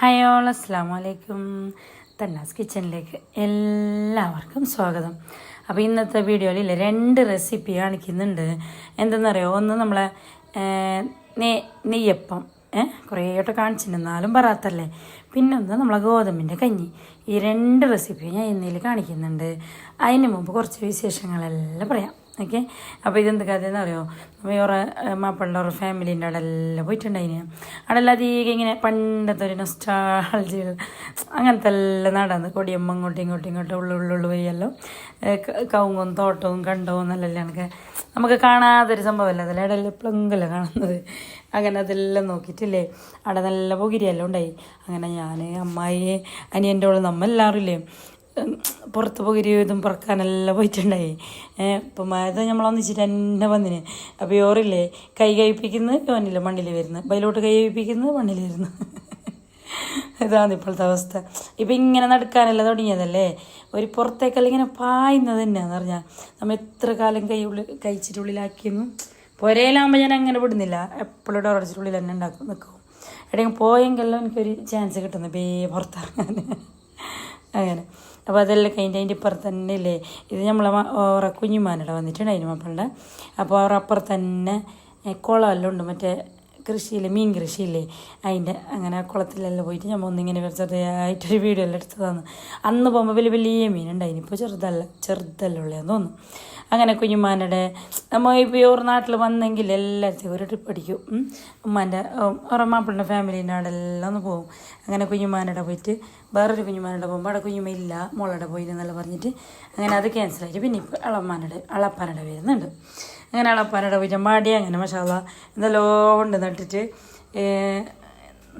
Hi all അസ്സാം വലൈക്കും തന്നാസ് കിച്ചണിലേക്ക് എല്ലാവർക്കും സ്വാഗതം. അപ്പോൾ ഇന്നത്തെ വീഡിയോയിൽ രണ്ട് റെസിപ്പി കാണിക്കുന്നുണ്ട്. എന്തെന്നറിയോ? ഒന്ന് നമ്മളെ നെയ് നെയ്യപ്പം കുറേ വട്ടം കാണിച്ചിട്ടുണ്ടെന്നാലും പറയാത്തല്ലേ പിന്നെ ഒന്ന് നമ്മളെ ഗോതമ്പിന്റെ കഞ്ഞി. ഈ രണ്ട് റെസിപ്പി ഞാൻ ഇന്നയിൽ കാണിക്കുന്നുണ്ട്. അതിന് മുമ്പ് കുറച്ച് വിശേഷങ്ങളെല്ലാം പറയാം. ഓക്കെ? അപ്പോൾ ഇതെന്ത് കഥയെന്ന് അറിയോ നമ്മൾ ഓരോ മാപ്പിളുടെ ഒരു ഫാമിലീന്റെ അവിടെ എല്ലാം പോയിട്ടുണ്ടായിന്. അവിടെ അധികം ഇങ്ങനെ പണ്ടത്തെ ഒരു നൊസ്റ്റാൾജി അങ്ങനത്തെ എല്ലാം നടന്ന് കൊടിയമ്മ അങ്ങോട്ടും ഇങ്ങോട്ടും ഇങ്ങോട്ടും ഉള്ളു ഉള്ളുള്ളു വയ്യല്ലോ കവുങ്ങും തോട്ടവും കണ്ടവും നല്ലല്ലേ എനിക്ക് നമുക്ക് കാണാത്തൊരു സംഭവമല്ല? അതല്ല ഇടയിൽ എപ്പോഴെങ്കിലും കാണുന്നത്. അങ്ങനെ അതെല്ലാം നോക്കിയിട്ടില്ലേ? അവിടെ നല്ല പുകിരിയെല്ലാം ഉണ്ടായി. അങ്ങനെ ഞാൻ അമ്മായി അനിയന്റെ ഓൾ ഇല്ലേ? പുറത്ത് പോകരുതും പറക്കാനെല്ലാം പോയിട്ടുണ്ടായി. ഇപ്പം മഴ ഞമ്മളൊന്നിച്ചിട്ട് തന്നെ വന്നിന്. അപ്പോൾ യോറില്ലേ കൈ കഴിപ്പിക്കുന്നത് യോനില്ല മണ്ണിൽ വരുന്നു ബൈലോട്ട് കൈ കഴിപ്പിക്കുന്നത് മണ്ണിൽ വരുന്നു. ഇതാണ് ഇപ്പോഴത്തെ അവസ്ഥ. ഇപ്പം ഇങ്ങനെ നടക്കാനല്ല തുടങ്ങിയതല്ലേ? ഒരു പുറത്തേക്കല്ല ഇങ്ങനെ പായുന്നത് തന്നെയാണെന്ന് പറഞ്ഞാൽ നമ്മൾ എത്ര കാലം കൈ ഉള്ളിൽ കഴിച്ചിട്ടുള്ളിലാക്കിയെന്നും പുരയിലാകുമ്പോൾ ഞാൻ അങ്ങനെ വിടുന്നില്ല. എപ്പോഴും ഡോറടിച്ചിട്ടുള്ളിൽ തന്നെ ഉണ്ടാക്കും നിൽക്കും എവിടെയെങ്കിലും പോയെങ്കിലും എനിക്കൊരു ചാൻസ് കിട്ടുന്നു ബേ പുറത്തിറങ്ങാൻ. അങ്ങനെ. അപ്പോൾ അതെല്ലാം കഴിഞ്ഞ് അതിന്റെ ഇപ്പുറത്ത് തന്നെ ഇല്ലേ ഇത് നമ്മളെ ഓറെ കുഞ്ഞുമാനയുടെ വന്നിട്ടുണ്ടായിരുന്നു മക്കളുടെ അപ്പോൾ അവർ അപ്പുറത്ത് തന്നെ കുളമെല്ലാം ഉണ്ട്. മറ്റേ കൃഷിയില്ലേ മീൻ കൃഷിയില്ലേ? അതിന്റെ അങ്ങനെ കുളത്തിലെല്ലാം പോയിട്ട് നമ്മൾ ഒന്നിങ്ങനെ ചെറുതായിട്ടൊരു വീഡിയോ എല്ലാം എടുത്തതാണ്. അന്ന് പോകുമ്പോൾ വലിയ വലിയ മീനുണ്ടായിരുന്നു. ഇപ്പോൾ ചെറുതല്ല ചെറുതല്ല ഉള്ളതെന്ന് തോന്നുന്നു. അങ്ങനെ കുഞ്ഞുമാനയുടെ നമ്മൾ പ്യൂർ നാട്ടിൽ വന്നെങ്കിൽ എല്ലായിടത്തേക്കും ഒരു ട്രിപ്പ് അടിക്കും. ഉമ്മാന്റെ ഓരോ മാപ്പിളിന്റെ ഫാമിലീന്റെ അവിടെ എല്ലാം ഒന്ന് പോകും അങ്ങനെ കുഞ്ഞുമാനയുടെ പോയിട്ട് വേറൊരു കുഞ്ഞുമാനയുടെ പോകുമ്പോൾ അവിടെ കുഞ്ഞുമ ഇല്ല മോളയുടെ പറഞ്ഞിട്ട് അങ്ങനെ അത് ക്യാൻസലായിട്ട് പിന്നെ ഇപ്പോൾ അളമ്മാനയുടെ അളപ്പാനയുടെ വരുന്നുണ്ട്. അങ്ങനെ അളപ്പാനയുടെ പോയിട്ട് മാടി അങ്ങനെ മഷാല എന്തെല്ലോ ഉണ്ട് നട്ടിട്ട്.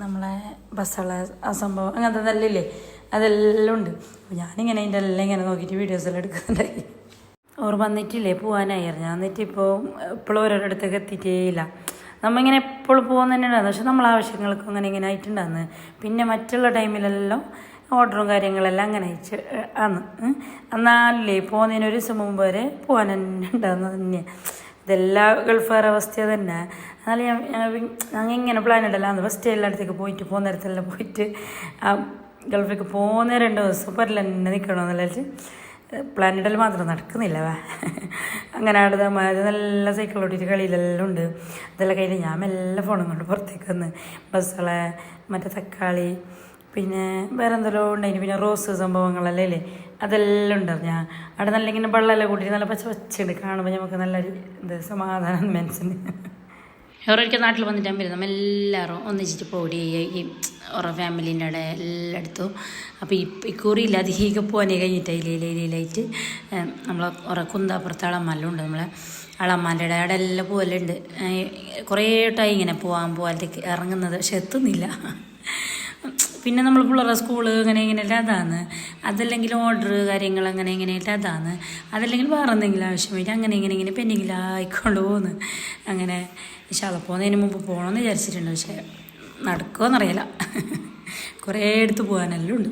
നമ്മളെ ബസ്സുള്ള ആ സംഭവം അങ്ങനത്തെ നല്ലില്ലേ അതെല്ലാം ഉണ്ട്. ഞാനിങ്ങനെ അതിന്റെ എല്ലാം ഇങ്ങനെ നോക്കിയിട്ട് വീഡിയോസ് എല്ലാം എടുക്കുന്നുണ്ടായി. ഓർ വന്നിട്ടില്ലേ പോകാനായിരുന്നു ഞാൻ എന്നിട്ട് ഇപ്പോൾ ഓരോരിടത്തേക്ക് എത്തിയിട്ടേ ഇല്ല. നമ്മളിങ്ങനെ എപ്പോഴും പോകുന്ന തന്നെയാണ് പക്ഷെ നമ്മൾ ആവശ്യങ്ങൾക്ക് അങ്ങനെ ഇങ്ങനെ ആയിട്ടുണ്ടാന്ന്. പിന്നെ മറ്റുള്ള ടൈമിലെല്ലാം ഓർഡറും കാര്യങ്ങളെല്ലാം അങ്ങനെ അയച്ച് ആണ് എന്നാലേ പോകുന്നതിന് ഒരു ദിവസം മുമ്പ് വരെ പോകാൻ തന്നെ ഉണ്ടാകുന്നത് തന്നെ ഇതെല്ലാ ഗൾഫുകാരുടെ അവസ്ഥ തന്നെ എന്നാലും ഞാൻ ഞങ്ങൾ ഇങ്ങനെ പ്ലാൻ ഇടലാന്ന് ഫസ്റ്റ് എല്ലായിടത്തേക്ക് പോയിട്ട് പോകുന്നിടത്തെല്ലാം പോയിട്ട് ആ ഗൾഫിലേക്ക് പോകുന്ന രണ്ട് ദിവസം പരല തന്നെ ഇടൽ മാത്രം നടക്കുന്നില്ല വേ. അങ്ങനെ മഴ നല്ല സൈക്കിൾ ഓടിയിട്ട് കളിയിലെല്ലാം ഉണ്ട്. അതെല്ലാം കഴിഞ്ഞ് ഞാൻ മെല്ലെ ഫോണും കൊണ്ട് പുറത്തേക്ക് വന്ന് ബസ്സുകളെ മറ്റേ തക്കാളി പിന്നെ വേറെ എന്തെല്ലോ ഉണ്ടായിന് പിന്നെ റോസ് സംഭവങ്ങളല്ലേ അല്ലേ അതെല്ലാം ഉണ്ട് ഞാൻ. അവിടെ നല്ല ഇങ്ങനെ വെള്ളമെല്ലാം കൂട്ടിയിട്ട് നല്ല പച്ച പച്ചയുണ്ട് കാണുമ്പോൾ നമുക്ക് നല്ലൊരു എന്താ സമാധാനം മനസ്സിന്. ഒരൊരിക്കൽ നാട്ടിൽ വന്നിട്ടാകുമ്പോൾ നമ്മൾ എല്ലാവരും ഒന്നിച്ചിട്ട് പോടി ഈ ഓരോ ഫാമിലീന്റെ അവിടെ എല്ലായിടത്തും. അപ്പോൾ ഈ ഇക്കുറിയിൽ അധികം പോകാനേ കഴിഞ്ഞിട്ട് നമ്മൾ ഓരോ കുന്താപ്പുറത്ത് അളമ്മല്ലോ ഉണ്ട് നമ്മളെ അളമ്മാന്റെ ഇട അവിടെ എല്ലാം പോകലുണ്ട് കുറേ ടൈം ഇങ്ങനെ പോകാൻ പോകാലത്തേക്ക് ഇറങ്ങുന്നത് പക്ഷെ എത്തുന്നില്ല. പിന്നെ നമ്മൾ പിള്ളേരെ സ്കൂൾ അങ്ങനെ ഇങ്ങനെ എല്ലാം അതാണ്. അതല്ലെങ്കിൽ ഓർഡർ കാര്യങ്ങൾ അങ്ങനെ ഇങ്ങനെ എല്ലാം അതാണ്. അതല്ലെങ്കിൽ വേറെ എന്തെങ്കിലും ആവശ്യമായിട്ട് അങ്ങനെ ഇങ്ങനെ ഇങ്ങനെ പെൻഡിങ്ങിൽ ആയിക്കൊണ്ട് പോകുന്നു അങ്ങനെ ശാല പോകുന്നതിന് മുമ്പ് പോകണമെന്ന് വിചാരിച്ചിട്ടുണ്ട്. പക്ഷേ നടക്കുമെന്നറിയില്ല കുറേ എടുത്ത് പോകാനെല്ലാം ഉണ്ട്.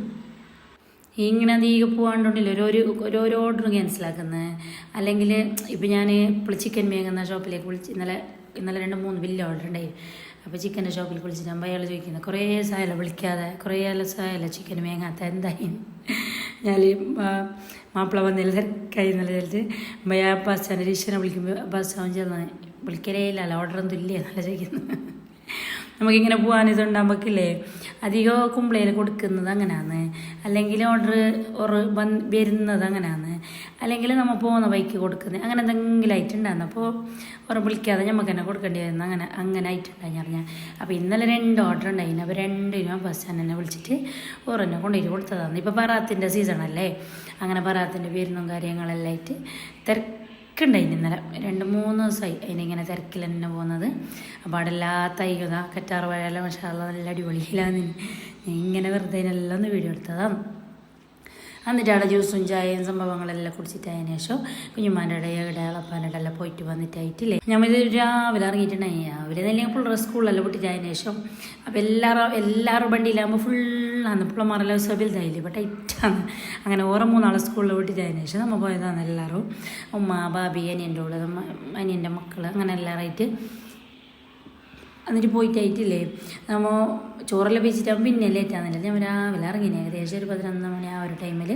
ഇങ്ങനെ അധികം പോകാണ്ടുണ്ടല്ലോ ഓരോരോ ഓരോരോ ഓർഡർ ക്യാൻസലാക്കുന്നത് അല്ലെങ്കിൽ ഇപ്പം ഞാൻ പുളി ചിക്കൻ മേങ്ങുന്ന ഷോപ്പിലേക്ക് വിളിച്ച് ഇന്നലെ ഇന്നലെ രണ്ട് മൂന്ന് വലിയ ഓർഡർ ഉണ്ടായി. അപ്പോൾ ചിക്കന്റെ ഷോപ്പിൽ വിളിച്ചിട്ട് അമ്പയാൾ ചോദിക്കുന്നത് കുറേ സായല വിളിക്കാതെ? കുറേ ആയാലും സായല ചിക്കൻ മേങ്ങാത്ത എന്തായി ഞാൻ മാപ്പിള വന്നതിൽ തിരക്കായി എന്നല്ല ചോദിച്ചിട്ട് അമ്പയ അബ്ബാസ് ഈശ്വരനെ വിളിക്കുമ്പോൾ ബസ് അവൻ ചെന്ന് വിളിക്കലേ ഇല്ല ഓർഡർ ഒന്നും ഇല്ലേ എന്നല്ല ചോദിക്കുന്നത് നമുക്കിങ്ങനെ പോകാൻ പറ്റില്ലേ അധികം കുമ്പളയിൽ കൊടുക്കുന്നത് അങ്ങനെയാണ് അല്ലെങ്കിൽ ഓർഡർ വരുന്നത് അങ്ങനെയാണ് അല്ലെങ്കിൽ നമ്മൾ പോകുന്ന ബൈക്ക് കൊടുക്കുന്നത് അങ്ങനെ എന്തെങ്കിലും ആയിട്ടുണ്ടായിരുന്നു അപ്പോൾ ഓർ വിളിക്കാതെ നമുക്ക് തന്നെ കൊടുക്കേണ്ടി വരുന്നു അങ്ങനെ അങ്ങനെ ആയിട്ടുണ്ടായിരുന്നു പറഞ്ഞാൽ അപ്പോൾ ഇന്നലെ രണ്ട് ഓർഡർ ഉണ്ടായിരുന്നു അപ്പോൾ രണ്ടിനും ബസ് തന്നെ വിളിച്ചിട്ട് ഓറെന്നെ കൊണ്ടുപോയി കൊടുത്തതാണ് ഇപ്പോൾ സീസൺ സീസണല്ലേ? അങ്ങനെ പറാത്തിന്റെ വരുന്നും കാര്യങ്ങളെല്ലാം ആയിട്ട് തിരക്ക് തിരക്കുണ്ടായിന് ഇന്നലെ. രണ്ട് മൂന്ന് ദിവസമായി അതിനിങ്ങനെ തിരക്കിൽ തന്നെ പോകുന്നത്. അപ്പോൾ അവിടെ എല്ലാ കറ്റാർ വാഴയെല്ലാം മഷാല നല്ല അടിപൊളിയിലാണ്. ഇങ്ങനെ വെറുതെ എല്ലാം ഒന്ന് വീഡിയോ എടുത്തതാണ് എന്നിട്ട് അവിടെ ജ്യൂസും ചായയും സംഭവങ്ങളെല്ലാം കുടിച്ചിട്ട് അതിന് ശേഷം കുഞ്ഞുമാന്റെ ഇടയുടെ ഇളപ്പാന്റെ എല്ലാം പോയിട്ട് വന്നിട്ടായിട്ടില്ലേ. ഞാൻ ഇത് രാവിലെ ഇറങ്ങിയിട്ടുണ്ടായി. രാവിലെ തന്നെ ഫുൾ സ്കൂളിലെല്ലാം വിട്ടിട്ട് അതിന് ശേഷം. അപ്പോൾ എല്ലാവരും എല്ലാവരും വണ്ടിയിലാകുമ്പോൾ ഫുള്ളാണ് പിള്ളമാരെല്ലാം സബിൽതായില്ലേ ഇപ്പോൾ ടൈറ്റാണ് അങ്ങനെ ഓരോ മൂന്നാളെ സ്കൂളിൽ വിട്ടിട്ട് അതിന് ശേഷം നമ്മൾ പോയതാണ് എല്ലാവരും. ഉമ്മ ബാബി അനിയന്റെ ഉള്ളത് അനിയന്റെ മക്കൾ അങ്ങനെ എല്ലാവരായിട്ട് എന്നിട്ട് പോയിട്ടായിട്ടില്ലേ നമ്മൾ ചോറെല്ലാം വേവിച്ചിട്ടാകുമ്പോൾ പിന്നെ ലേറ്റാകുന്നില്ല ഞാൻ രാവിലെ ഇറങ്ങിന് ഏകദേശം ഒരു പതിനൊന്ന് മണി ആ ഒരു ടൈമിൽ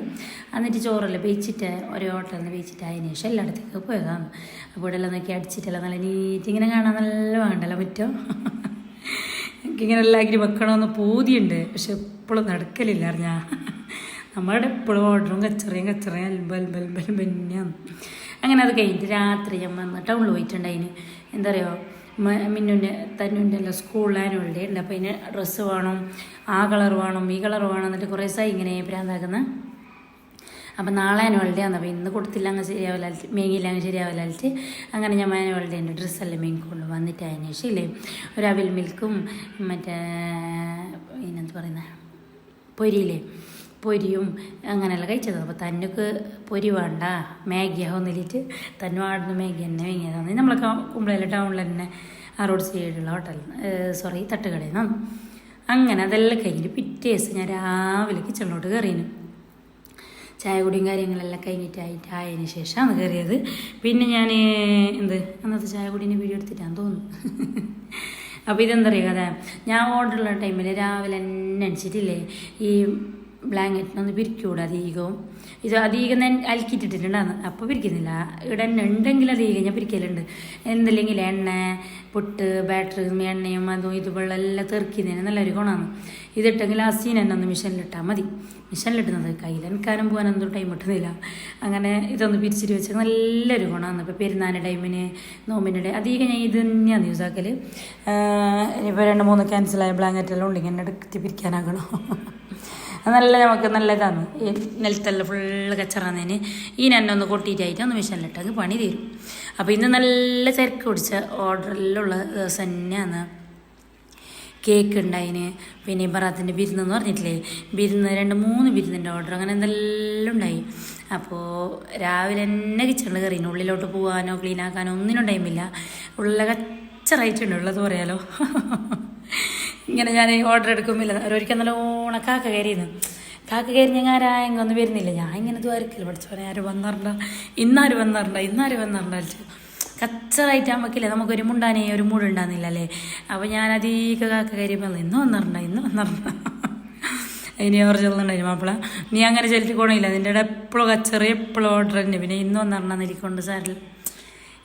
എന്നിട്ട് ചോറെല്ലാം വെച്ചിട്ട് ഒരു ഹോട്ടലിൽ നിന്ന് വെച്ചിട്ട് അതിന് ശേഷം എല്ലായിടത്തേക്ക് പോയതാണ്. അപ്പോൾ ഇവിടെ എല്ലാം നോക്കി അടിച്ചിട്ടെല്ലാം നല്ല നീറ്റ് ഇങ്ങനെ കാണാൻ നല്ല വേണ്ടല്ലോ മുറ്റം. എനിക്കിങ്ങനെ എല്ലാക്കി വെക്കണമെന്ന് പൂതിയുണ്ട്. പക്ഷെ എപ്പോഴും നടക്കലില്ല അറിഞ്ഞാ നമ്മളുടെ എപ്പോഴും ഓർഡറും കച്ചറയും കച്ചറയും അൽബൽ അൽബ അൽബ അൽബ അങ്ങനെ അത് കഴിഞ്ഞിട്ട് രാത്രി ഞാൻ വന്ന് ടൗണിൽ പോയിട്ടുണ്ടായിന്. എന്താ പറയുക മിന്നുന്റെ തന്നുന്റെ എല്ലാം സ്കൂളിൽ ആനുവൽ ഉണ്ട്. അപ്പോൾ അതിന് ഡ്രസ്സ് വേണം ആ കളർ വേണം ഈ കളർ വേണം എന്നിട്ട് കുറേ ദിവസമായി ഇങ്ങനെ ഭ്രാന്താക്കുന്ന അപ്പം നാളെ ആനുവൽ ഡേ ആണ്. അപ്പോൾ ഇന്ന് കൊടുത്തില്ല അങ്ങ് ശരിയാവില്ല മേങ്ങിയില്ല അങ്ങ് ശരിയാവില്ലാലിട്ട് അങ്ങനെ ഞാൻ ആനുവൽ ഡേന്റെ ഡ്രസ്സെല്ലാം മേങ്ങിക്കൊണ്ട് വന്നിട്ട് അതിന് ശേഷം ഇല്ലേ ഒരു അവിൽ മിൽക്കും മറ്റേ ഇതിനെന്ത് പറയുന്നത് പൊരിയില്ലേ? പൊരിയും അങ്ങനെയെല്ലാം കഴിച്ചത്. അപ്പോൾ തന്നുക്ക് പൊരി വേണ്ട. മാഗി ആവുന്നില്ലിട്ട് തന്നു ആടുന്ന മാഗി തന്നെ വാങ്ങിയതാണ് നമ്മളെ കുമ്പളയിലെ ടൗണിൽ തന്നെ ആ റോഡ് സൈഡിലുള്ള ഹോട്ടൽ സോറി തട്ടുകടയിൽ നിന്നാണ് അങ്ങനെ അതെല്ലാം കഴിഞ്ഞിട്ട് പിറ്റേ ദിവസം ഞാൻ രാവിലെ കിച്ചണിലോട്ട് കയറിയിരുന്നു ചായ കുടിയും കാര്യങ്ങളെല്ലാം കഴിഞ്ഞിട്ടായിട്ട് ആയതിനു ശേഷമാണ് കയറിയത് പിന്നെ ഞാൻ എന്ത്? അന്നത്തെ ചായ കുടീന്റെ വീഡിയോ എടുത്തിട്ടാന്ന് തോന്നുന്നു. അപ്പോൾ ഇതെന്താ കഥ? ഞാൻ ഓർഡറുള്ള ടൈമിൽ രാവിലെ തന്നെ അടിച്ചിട്ടില്ലേ? ഈ ബ്ലാങ്കറ്റിനൊന്ന് പിരിക്കൂടെ അധികവും. ഇത് അധികം ഞാൻ അലക്കിയിട്ടിട്ടുണ്ടാന്ന് അപ്പോൾ പിരിക്കുന്നില്ല ഇവിടെ എണ്ണ ഉണ്ടെങ്കിൽ അധികം ഞാൻ പിരിക്കലുണ്ട് എന്തില്ലെങ്കിൽ എണ്ണ പുട്ട് ബാറ്ററിയും എണ്ണയും അതും ഇതുപോലെ എല്ലാം തെറിക്കുന്നതിന് നല്ലൊരു ഗുണമാണ്. ഇതിട്ടെങ്കിൽ ആ സീൻ എന്നെ ഒന്ന് മിഷനിലിട്ടാൽ മതി. മിഷനിലിട്ടുന്നത് കയ്യിൽ എനിക്കാനും പോകാനൊന്നും ടൈം കിട്ടുന്നില്ല. അങ്ങനെ ഇതൊന്ന് പിരിച്ചിട്ട് വെച്ചാൽ നല്ലൊരു ഗുണമാണ്. ഇപ്പോൾ പെരുന്നാന്റെ ടൈമിന് നോമ്പിന്റെ ടൈം അധികം ഞാൻ ഇത് തന്നെയാണ് യൂസ് ആക്കൽ ഇപ്പോൾ രണ്ട് മൂന്ന് ക്യാൻസലായ ബ്ലാങ്കറ്റെല്ലാം ഉണ്ടെങ്കിൽ എന്നെ എടുത്ത് പിരിക്കാനാകണം. നല്ല നമുക്ക് നല്ലതാണ്. ഈ നിലത്തെല്ലാം ഫുള്ള് കച്ചറാന്നതിന് ഈ നെന്നെ ഒന്ന് കൊട്ടിയിട്ടായിട്ട് ഒന്ന് മിഷനിലിട്ടെങ്കിൽ പണി തീരും. അപ്പോൾ ഇന്ന് നല്ല ചരക്ക് പിടിച്ച ഓർഡറിലുള്ള ദിവസം തന്നെയാണ് കേക്ക് ഉണ്ടായിന്. പിന്നെ ബറാത്തിന്റെ ബിരുന്നെന്ന് പറഞ്ഞിട്ടില്ലേ? ബിരുന്ന് രണ്ട് മൂന്ന് ബിരുന്നിന്റെ ഓർഡർ. അങ്ങനെ എന്തെല്ലാം ഉണ്ടായി. അപ്പോൾ രാവിലെ തന്നെ കിച്ചണിൽ കയറി ഉള്ളിലോട്ട് പോകാനോ ക്ലീനാക്കാനോ ഒന്നിനും ടൈമില്ല ഉള്ള കച്ചറായിട്ടുണ്ട് ഉള്ളത് പറയാലോ. ഇങ്ങനെ ഞാൻ ഓർഡർ എടുക്കുമില്ല ഒരിക്കൽ നല്ല ഓണ കാക്ക കയറിയിരുന്നു. കാക്ക കയറി ഞാൻ ആരായെങ്കൊന്നും വരുന്നില്ല. ഞാൻ ഇങ്ങനെ ദ്വാരക്കില്ല പഠിച്ചോനെ ആര് വന്നിട്ടുണ്ട ഇന്നാരും വന്നിട്ടുണ്ട ഇന്നാരും വന്നിറണ്ട കച്ചറായിട്ട് നമുക്കില്ല നമുക്കൊരു മുണ്ടാനേ ഒരു മൂടുണ്ടാകുന്നില്ല അല്ലേ? അപ്പോൾ ഞാൻ അധികം കാക്ക കയറി വന്നു ഇന്ന് വന്നിട്ടുണ്ടോ ഇന്ന് വന്നിട്ടുണ്ടോ ഇനി അവർ ചെല്ലുന്നുണ്ടായിരുന്നു മാപ്പിള നീ അങ്ങനെ ചെല്ലിട്ട് പോകണില്ല നിന്റെ എപ്പോഴും കച്ചറി എപ്പോഴും ഓർഡർ തന്നെ. പിന്നെ ഇന്ന് വന്നിട്ടുണ്ടെന്ന് എനിക്കൊണ്ട് സാറിൽ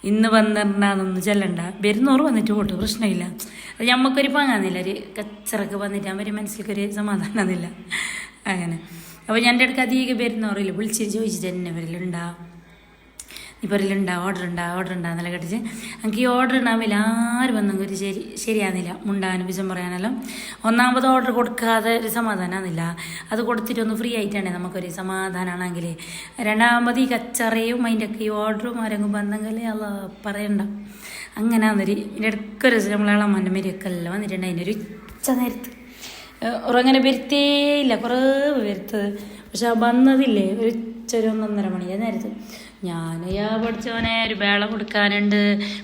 ഇന്ന് വന്നിറണ്ടാന്നൊന്നും ചെല്ലണ്ട. വരുന്നോറ് വന്നിട്ട് പോട്ട് പ്രശ്നമില്ല. അത് ഞമ്മക്കൊരു പാങ്ങാന്നില്ല. ഒരു കച്ചറക്ക് വന്നിട്ട് അവർ മനസ്സിലേക്കൊരു സമാധാനമില്ല അങ്ങനെ. അപ്പോൾ ഞാൻ എന്റെ അടുക്ക് അധികം വരുന്നോറില്ല വിളിച്ചിട്ട് ചോദിച്ചിട്ട് തന്നെ വരലുണ്ടാ വരലുണ്ടാ ഓർഡർ ഉണ്ടാ ഓർഡർ ഉണ്ടാന്നല്ല കേട്ടിച്ച്. എനിക്ക് ഈ ഓർഡർ ഉണ്ടാവില്ല എല്ലാവരും വന്നെങ്കിൽ ഒരു ശരി ശരിയാകുന്നില്ല മുണ്ടാനും വിഷം പറയാനെല്ലാം. ഒന്നാമത് ഓർഡർ കൊടുക്കാതെ ഒരു സമാധാനമാകുന്നില്ല അത് കൊടുത്തിട്ട് ഒന്ന് ഫ്രീ ആയിട്ടാണേ നമുക്കൊരു സമാധാനമാണെങ്കിൽ രണ്ടാമത് ഈ കച്ചറയും അതിന്റെ ഒക്കെ ഈ ഓർഡറും ആരെങ്കിലും വന്നെങ്കിൽ അല്ല പറയണ്ട. അങ്ങനെ അന്നൊരു ഇതിന്റെ ഇടയ്ക്കൊരു ദിവസം നമ്മളെ അമ്മന്റെ മേരിയൊക്കെ എല്ലാം വന്നിട്ടുണ്ട്. അതിന്റെ ഒരു ഉച്ച നേരത്ത്. ഉറങ്ങനെ വരുത്തേയില്ല കുറേ വരുത്തത്. പക്ഷെ വന്നതില്ലേ ഒരു ഉച്ച ഒരു ഒന്നൊന്നര മണിയാണ് നേരത്ത്. ഞാൻ യാ പഠിച്ചവനെ ഒരു വേള കൊടുക്കാനുണ്ട്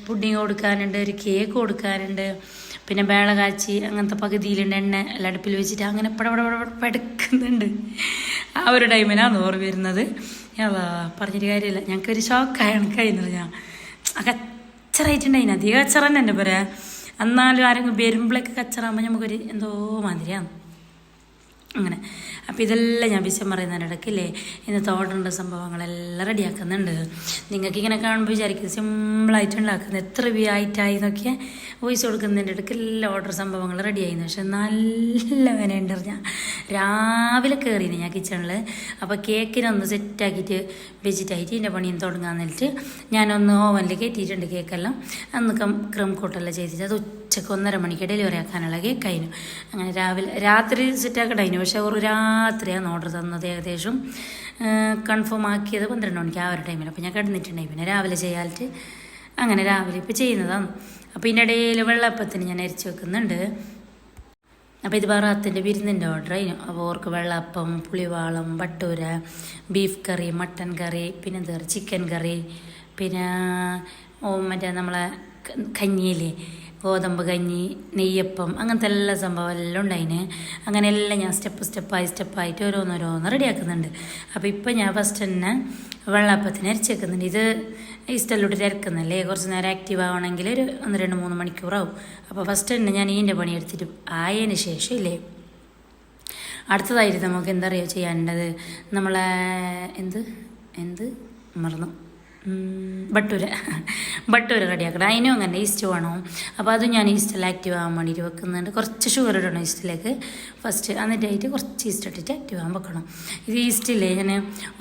പുഡിങ് കൊടുക്കാനുണ്ട് ഒരു കേക്ക് കൊടുക്കാനുണ്ട്. പിന്നെ വേള കാച്ചി അങ്ങനത്തെ പകുതിയിലുണ്ട് എണ്ണ എല്ലാം അടുപ്പിൽ വെച്ചിട്ട് അങ്ങനെ പടക്കുന്നുണ്ട്. ആ ഒരു ടൈമിനാണ് ഓർമ്മ വരുന്നത്. അതാ പറഞ്ഞിട്ട് കാര്യമില്ല ഞങ്ങൾക്കൊരു ഷോക്കായ കണക്കായിരുന്നു ഞാൻ. ആ കച്ചറായിട്ടുണ്ടായിന്. അധികം കച്ചറ തന്നെ എന്റെ പറയാ എന്നാലും ആരെങ്കിലും വരുമ്പോഴേക്ക് കച്ചറാകുമ്പോൾ നമുക്കൊരു എന്തോ മാതിരിയാണ്. അങ്ങനെ. അപ്പോൾ ഇതെല്ലാം ഞാൻ വിശം പറയുന്നതിന്റെ ഇടയ്ക്കില്ലേ ഇന്നത്തെ ഓർഡറിന്റെ സംഭവങ്ങളെല്ലാം റെഡിയാക്കുന്നുണ്ട്. നിങ്ങൾക്ക് ഇങ്ങനെ കാണുമ്പോൾ വിചാരിക്കും സിമ്പിളായിട്ട് ഉണ്ടാക്കുന്നത് എത്ര വി ആയിട്ടായി എന്നൊക്കെ വോയിസ് കൊടുക്കുന്നതിന്റെ ഇടയ്ക്ക് എല്ലാ ഓർഡർ സംഭവങ്ങൾ റെഡി ആയിരുന്നു. പക്ഷെ നല്ല ഞാൻ രാവിലെ കയറിയിരുന്നു ഞാൻ കിച്ചണിൽ അപ്പോൾ കേക്കിനൊന്ന് സെറ്റാക്കിയിട്ട് വെച്ചിട്ടായിട്ട് എന്റെ പണിയും തുടങ്ങാൻ നിന്നിട്ട് ഞാനൊന്ന് ഓവനിൽ കയറ്റിയിട്ടുണ്ട് കേക്കെല്ലാം. അന്ന് കം ക്രം കൂട്ടെല്ലാം ചെയ്തിട്ട് അത് ഉച്ചയ്ക്ക് ഒന്നര മണിക്ക് ഡെലിവറി ആക്കാനുള്ള കേക്കായിരുന്നു അങ്ങനെ രാവിലെ രാത്രി സെറ്റാക്കണ്ടായിരുന്നു പക്ഷേ ഒരു രാത്രിയാണ് ഓർഡർ തന്നത് ഏകദേശം. കൺഫേം ആക്കിയത് പന്ത്രണ്ട് മണിക്ക് ആ ഒരു ടൈമിൽ അപ്പോൾ ഞാൻ കിടന്നിട്ടുണ്ടായി. പിന്നെ രാവിലെ ചെയ്യാലിട്ട് അങ്ങനെ രാവിലെ ഇപ്പോൾ ചെയ്യുന്നതാണ്. അപ്പോൾ ഇതിന്റെ ഇടയിൽ വെള്ളപ്പത്തിന് ഞാൻ അരിച്ച് വെക്കുന്നുണ്ട്. അപ്പോൾ ഇത് ബറാത്തിന്റെ വിരുന്നിന്റെ ഓർഡർ ആയിരുന്നു അപ്പോൾ ഓർക്ക് വെള്ളപ്പം പുളിവാളം വട്ടൂര ബീഫ് കറി മട്ടൻ കറി പിന്നെ എന്താ ചിക്കൻ കറി പിന്നെ ഓ മറ്റേ നമ്മളെ കഞ്ഞിയില്ലേ ഗോതമ്പ് കഞ്ഞി നെയ്യപ്പം അങ്ങനത്തെ എല്ലാ സംഭവം എല്ലാം ഉണ്ടായിന്. അങ്ങനെ എല്ലാം ഞാൻ സ്റ്റെപ്പ് സ്റ്റെപ്പായി സ്റ്റെപ്പായിട്ട് ഓരോന്നോരോന്ന് റെഡിയാക്കുന്നുണ്ട് അപ്പോൾ ഇപ്പം ഞാൻ ഫസ്റ്റ് തന്നെ വെള്ളാപ്പത്തിന് അരച്ചേക്കുന്നുണ്ട് ഇത് ഈസ്റ്റലിലോട്ട് ഇറക്കുന്നല്ലേ കുറച്ച് നേരം ആക്റ്റീവ് ആവണമെങ്കിൽ ഒരു ഒന്ന് രണ്ട് മൂന്ന് മണിക്കൂറാവും. അപ്പോൾ ഫസ്റ്റ് തന്നെ ഞാൻ ഈന്റെ പണി എടുത്തിട്ട് ആയതിന് ശേഷം ഇല്ലേ അടുത്തതായിട്ട് നമുക്ക് എന്താ പറയുക ചെയ്യേണ്ടത്? നമ്മളെ എന്ത്? എന്ത്? മറന്നു. ബട്ടൂര. ബട്ടൂര റെഡിയാക്കണം. അതിനും അങ്ങനെ ഈസ്റ്റ് വേണം. അപ്പോൾ അതും ഞാൻ ഈസ്റ്റിൽ ആക്റ്റീവ് ആകാൻ വേണ്ടിയിട്ട് വെക്കുന്നുണ്ട്. കുറച്ച് ഷുഗർ ഇടണം ഈസ്റ്റിലേക്ക്. ഫസ്റ്റ് എന്നിട്ടായിട്ട് കുറച്ച് ഈസ്റ്റ് ഇട്ടിട്ട് ആക്റ്റീവ് ആകാൻ വെക്കണം. ഇത് ഈസ്റ്റില്ലേ? ഞാൻ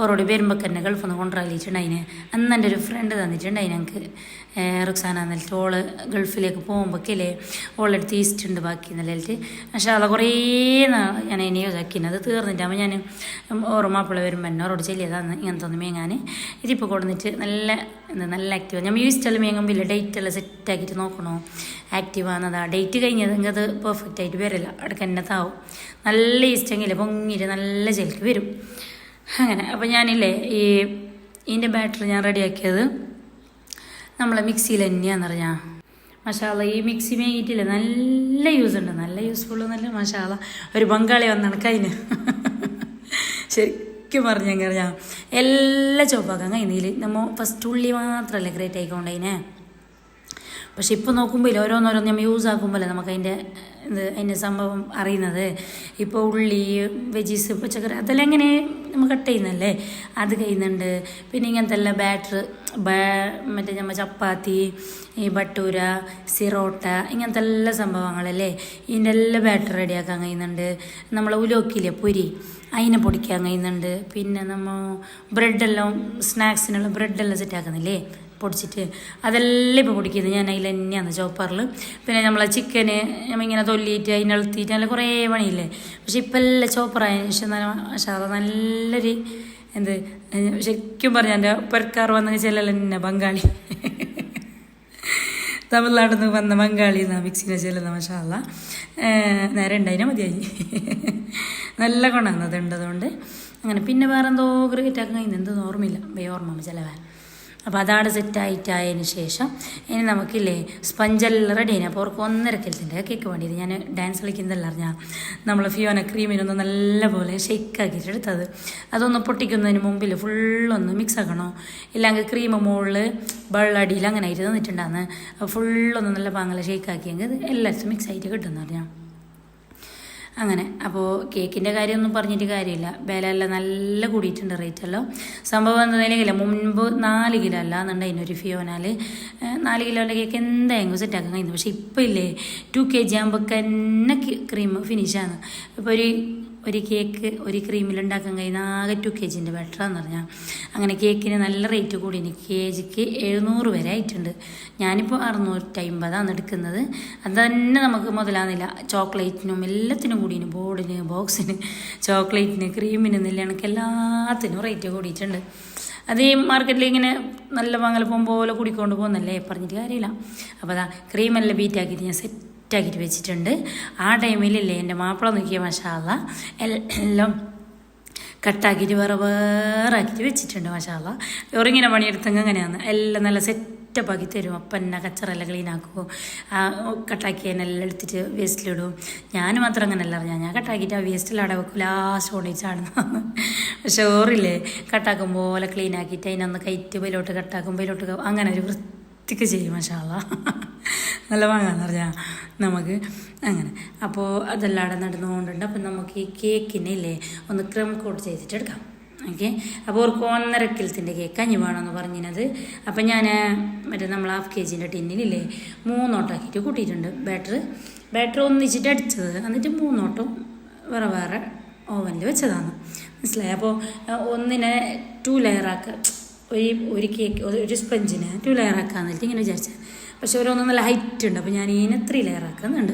ഓറോട് വരുമ്പോൾ തന്നെ ഗൾഫിൽ നിന്ന് കൊണ്ടുവരാലിട്ടുണ്ട് അതിന് അന്ന് എന്റെ ഒരു ഫ്രണ്ട് തന്നിട്ടുണ്ട് അതിന് ഞങ്ങൾക്ക് റുക്സാന എന്നിട്ട് ഓൾ ഗൾഫിലേക്ക് പോകുമ്പോഴേക്കല്ലേ ഓളെടുത്ത് ഈസ്റ്റ് ഉണ്ട് ബാക്കി എന്നിട്ട് പക്ഷേ അത് കുറേ നാൾ ഞാൻ അതിനെ യൂസ് അത് തീർന്നിട്ടാകുമ്പോൾ ഞാൻ ഓറോ മാപ്പിള വരുമ്പോൾ എന്നെ ഓരോട് ചെല്ലിയതാണ് ഇങ്ങനത്തെ ഒന്ന് മേങ്ങാൻ ഇതിപ്പോൾ കൊടുന്നിട്ട് നല്ല എന്താ നല്ല ആക്റ്റീവ് ഞാൻ ഈസ്റ്റെല്ലാം മേങ്ങുമ്പോൾ ഡേറ്റ് എല്ലാം സെറ്റ് ആക്കിയിട്ട് നോക്കണോ? ആക്റ്റീവ് ആണെന്നതാ. ഡേറ്റ് കഴിഞ്ഞതെങ്കിൽ അത് പെർഫെക്റ്റ് ആയിട്ട് വരില്ല. അടുക്ക തന്നെ താവും. നല്ല ഈസ്റ്റെങ്കിൽ പൊങ്ങിയിട്ട് നല്ല ചെലക്ക് വരും. അങ്ങനെ അപ്പോൾ ഞാനില്ലേ ഈ ഇതിന്റെ ബാറ്ററി ഞാൻ റെഡിയാക്കിയത് നമ്മളെ മിക്സിയിൽ തന്നെയാണെന്ന് പറഞ്ഞാൽ മഷാല ഈ മിക്സി മേങ്ങിയിട്ടില്ല നല്ല യൂസ് ഉണ്ട്. നല്ല യൂസ്ഫുൾ എന്നല്ല മഷാല ഒരു ബംഗാളി വന്നണക്കതിന് കൈന് ശരിക്കും പറഞ്ഞു കഴിഞ്ഞാൽ എല്ലാ ചോപ്പാക്കാൻ കഴിഞ്ഞതിൽ നമ്മൾ ഫസ്റ്റ് ഉള്ളി മാത്രമല്ലേ ഗ്രേറ്റ് ആയിക്കൊണ്ടതിനെ പക്ഷെ ഇപ്പോൾ നോക്കുമ്പോൾ ഓരോന്നോരോന്ന് നമ്മൾ യൂസ് ആക്കുമ്പോൾ നമുക്ക് അതിന്റെ ഇത് അതിന്റെ സംഭവം അറിയുന്നത്. ഇപ്പോൾ ഉള്ളി വെജീസ് പച്ചക്കറി അതെല്ലാം എങ്ങനെ നമ്മൾ കട്ട് ചെയ്യുന്നല്ലേ അത് കഴിയുന്നുണ്ട്. പിന്നെ ഇങ്ങനത്തെ എല്ലാം ബാറ്റർ മറ്റേ നമ്മൾ ചപ്പാത്തി ഈ ബട്ടൂര സിറോട്ട ഇങ്ങനത്തെ എല്ലാ സംഭവങ്ങളല്ലേ? ഇതിന്റെ എല്ലാ ബാറ്റർ റെഡിയാക്കാൻ കഴിയുന്നുണ്ട്. നമ്മളെ ഉലോക്കില്ലേ പൊരി അതിനെ പൊടിക്കാൻ കഴിയുന്നുണ്ട്. പിന്നെ നമ്മൾ ബ്രെഡെല്ലാം സ്നാക്സിനുള്ള ബ്രെഡെല്ലാം സെറ്റ് ആക്കുന്നില്ലേ? പൊടിച്ചിട്ട് അതെല്ലാം ഇപ്പോൾ പൊടിക്കുന്നത്. ഞാൻ അതിൽ തന്നെയാണ് ചോപ്പറിൽ പിന്നെ നമ്മളെ ചിക്കന് ഇങ്ങനെ തൊല്ലിയിട്ട് അതിനളുത്തിയിട്ട് നല്ല കുറേ പണിയില്ലേ. പക്ഷെ ഇപ്പം എല്ലാം ചോപ്പറായതിനു ശേഷം നല്ല നല്ലൊരു എന്ത് ശരിക്കും പറഞ്ഞാൽ എന്റെ പെരക്കാർ വന്ന ചില തന്നെ ബംഗാളി തമിഴ്നാട്ടിൽ നിന്ന് വന്ന ബംഗാളി എന്നാണ് മിക്സിനെ ചെല്ലുന്ന മഷാല നേരെ ഉണ്ടായിനെ മതിയായി. നല്ല ഗുണമാണ് അതുണ്ട് അങ്ങനെ പിന്നെ വേറെ എന്തോ ആക്കുന്ന കഴിയുന്നത് എന്തോ ഓർമ്മയില്ല. ഓർമ്മ ചിലവാൻ അപ്പോൾ അതാണ് സെറ്റായിട്ടായതിന് ശേഷം ഇനി നമുക്കില്ലേ സ്പഞ്ചെല്ലാം റെഡി ആയി അപ്പോൾ അവർക്ക് ഒന്നര കിലത്തിന്റെ കേക്ക് വേണ്ടിയത്. ഞാൻ ഡാൻസ് കളിക്കുന്നതല്ല അറിഞ്ഞാൽ നമ്മൾ ഫിയോന ക്രീമിനൊന്ന് നല്ലപോലെ ഷെയ്ക്കാക്കിയിട്ട് എടുത്തത്. അതൊന്ന് പൊട്ടിക്കുന്നതിന് മുമ്പിൽ ഫുള്ളൊന്ന് മിക്സ് ആക്കണോ? ഇല്ലെങ്കിൽ ക്രീം മുകളിൽ വെള്ളടിയിൽ അങ്ങനെ ആയിട്ട് തന്നിട്ടുണ്ടാന്ന്. അപ്പോൾ ഫുള്ളൊന്ന് നല്ല പാങ്ങല ഷെയ്ക്കാക്കിയെങ്കിൽ എല്ലായിടത്തും മിക്സ് ആയിട്ട് കിട്ടുമെന്ന് അങ്ങനെ. അപ്പോൾ കേക്കിന്റെ കാര്യമൊന്നും പറഞ്ഞിട്ട് കാര്യമില്ല. വില നല്ല കൂടിയിട്ടുണ്ട് റേറ്റ് എല്ലാം. സംഭവം എന്തായാലും മുൻപ് നാല് കിലോ അല്ല എന്നുണ്ട് അതിനൊരു ഫിയോനാൽ നാല് കിലോന്റെ കേക്ക് എന്തായെങ്കിലും സെറ്റാക്കാൻ കഴിയുന്നു പക്ഷേ ഇപ്പോൾ ഇല്ലേ ടു കെ ജി ആകുമ്പോൾ തന്നെ ക്രീം ഫിനിഷാണ് ഇപ്പോൾ ഒരു ഒരു കേക്ക് ഒരു ക്രീമിൽ ഉണ്ടാക്കാൻ കഴിയുന്ന ആകെ ടു കെ ജിന്റെ ബെറ്ററാന്ന് പറഞ്ഞാൽ അങ്ങനെ കേക്കിന് നല്ല റേറ്റ് കൂടി കെ ജിക്ക് എഴുന്നൂറ് വരെ ആയിട്ടുണ്ട്. ഞാനിപ്പോൾ അറുന്നൂറ്റി അമ്പതാണ് എടുക്കുന്നത്. അത് തന്നെ നമുക്ക് മുതലാകുന്നില്ല ചോക്ലേറ്റിനും എല്ലാത്തിനും കൂടിന് ബോർഡിന് ബോക്സിന് ചോക്ലേറ്റിന് ക്രീമിന് നെല്ലണക്ക് എല്ലാത്തിനും റേറ്റ് കൂടിയിട്ടുണ്ട്. അത് ഈ മാർക്കറ്റിൽ ഇങ്ങനെ നല്ല മംഗലപ്പം പോലെ കൂടിക്കൊണ്ട് പോകുന്നല്ലേ? പറഞ്ഞിട്ട് കാര്യമില്ല. അപ്പോൾ അതാ ക്രീമെല്ലാം ബീറ്റാക്കിയിട്ട് ഞാൻ സെറ്റ് സെറ്റാക്കിയിട്ട് വെച്ചിട്ടുണ്ട്. ആ ടൈമിലില്ലേ എന്റെ മാപ്പിള നോക്കിയ മഷാല എല്ലാം കട്ടാക്കിയിട്ട് വേറെ വേറെ ആക്കിയിട്ട് വെച്ചിട്ടുണ്ട് മഷാല ഇങ്ങനെ പണിയെടുത്തെങ്കിൽ അങ്ങനെയാണ്. എല്ലാം നല്ല സെറ്റപ്പാക്കി തരും. അപ്പം എന്നെ കച്ചറെല്ലാം ക്ലീൻ ആക്കുമോ ആ കട്ടാക്കി എന്നെല്ലാം എടുത്തിട്ട് വേസ്റ്റിലിടും ഞാൻ മാത്രം അങ്ങനെയല്ല അറിഞ്ഞാൽ ഞാൻ കട്ടാക്കിയിട്ട് ആ വേസ്റ്റിൽ അവിടെ വെക്കും. ലാസ്റ്റ് കൊണ്ടുപോയി ചാടുന്ന പക്ഷെ ഓറില്ലേ കട്ടാക്കും പോലെ ക്ലീനാക്കിയിട്ട് അതിനൊന്ന് കയറ്റ് ബയിലോട്ട് കട്ടാക്കും ബയിലോട്ട് അങ്ങനെ ഒരു വൃത്തിക്ക് ചെയ്യും മഷാല നല്ല വാങ്ങാന്ന് പറഞ്ഞാൽ നമുക്ക്. അങ്ങനെ. അപ്പോൾ അതെല്ലാം അവിടെ നടന്നുകൊണ്ടുണ്ട്. അപ്പം നമുക്ക് ഈ കേക്കിനെ ഇല്ലേ ഒന്ന് ക്രം കോട്ട് ചെയ്തിട്ട് എടുക്കാം ഓക്കെ? അപ്പോൾ ഓർക്ക് ഒന്നര കിലത്തിന്റെ കേക്ക് അഞ്ഞു വേണമെന്ന് പറഞ്ഞിരുന്നത് അപ്പം ഞാൻ മറ്റേ നമ്മൾ ഹാഫ് കെ ജിന്റെ ടിന്നിലില്ലേ മൂന്നോട്ടാക്കിയിട്ട് കൂട്ടിയിട്ടുണ്ട്. ബാറ്റർ ബാറ്റർ ഒന്നിച്ചിട്ട് അടിച്ചത്. എന്നിട്ട് മൂന്നോട്ടം വേറെ വേറെ ഓവനിൽ വെച്ചതാണ്. മനസ്സിലായി? അപ്പോൾ ഒന്നിനെ ടു ലെയറാക്കുക ഒരു ഒരു കേക്ക് ഒരു സ്പഞ്ചിനെ ടു ലെയർ ആക്കാന്നിട്ട് ഇങ്ങനെ വിചാരിച്ചത് പക്ഷെ ഓരോന്നും നല്ല ഹൈറ്റ് ഉണ്ട്. അപ്പോൾ ഞാൻ ഇതിനെ ത്രീ ലെയർ ആക്കുന്നുണ്ട്.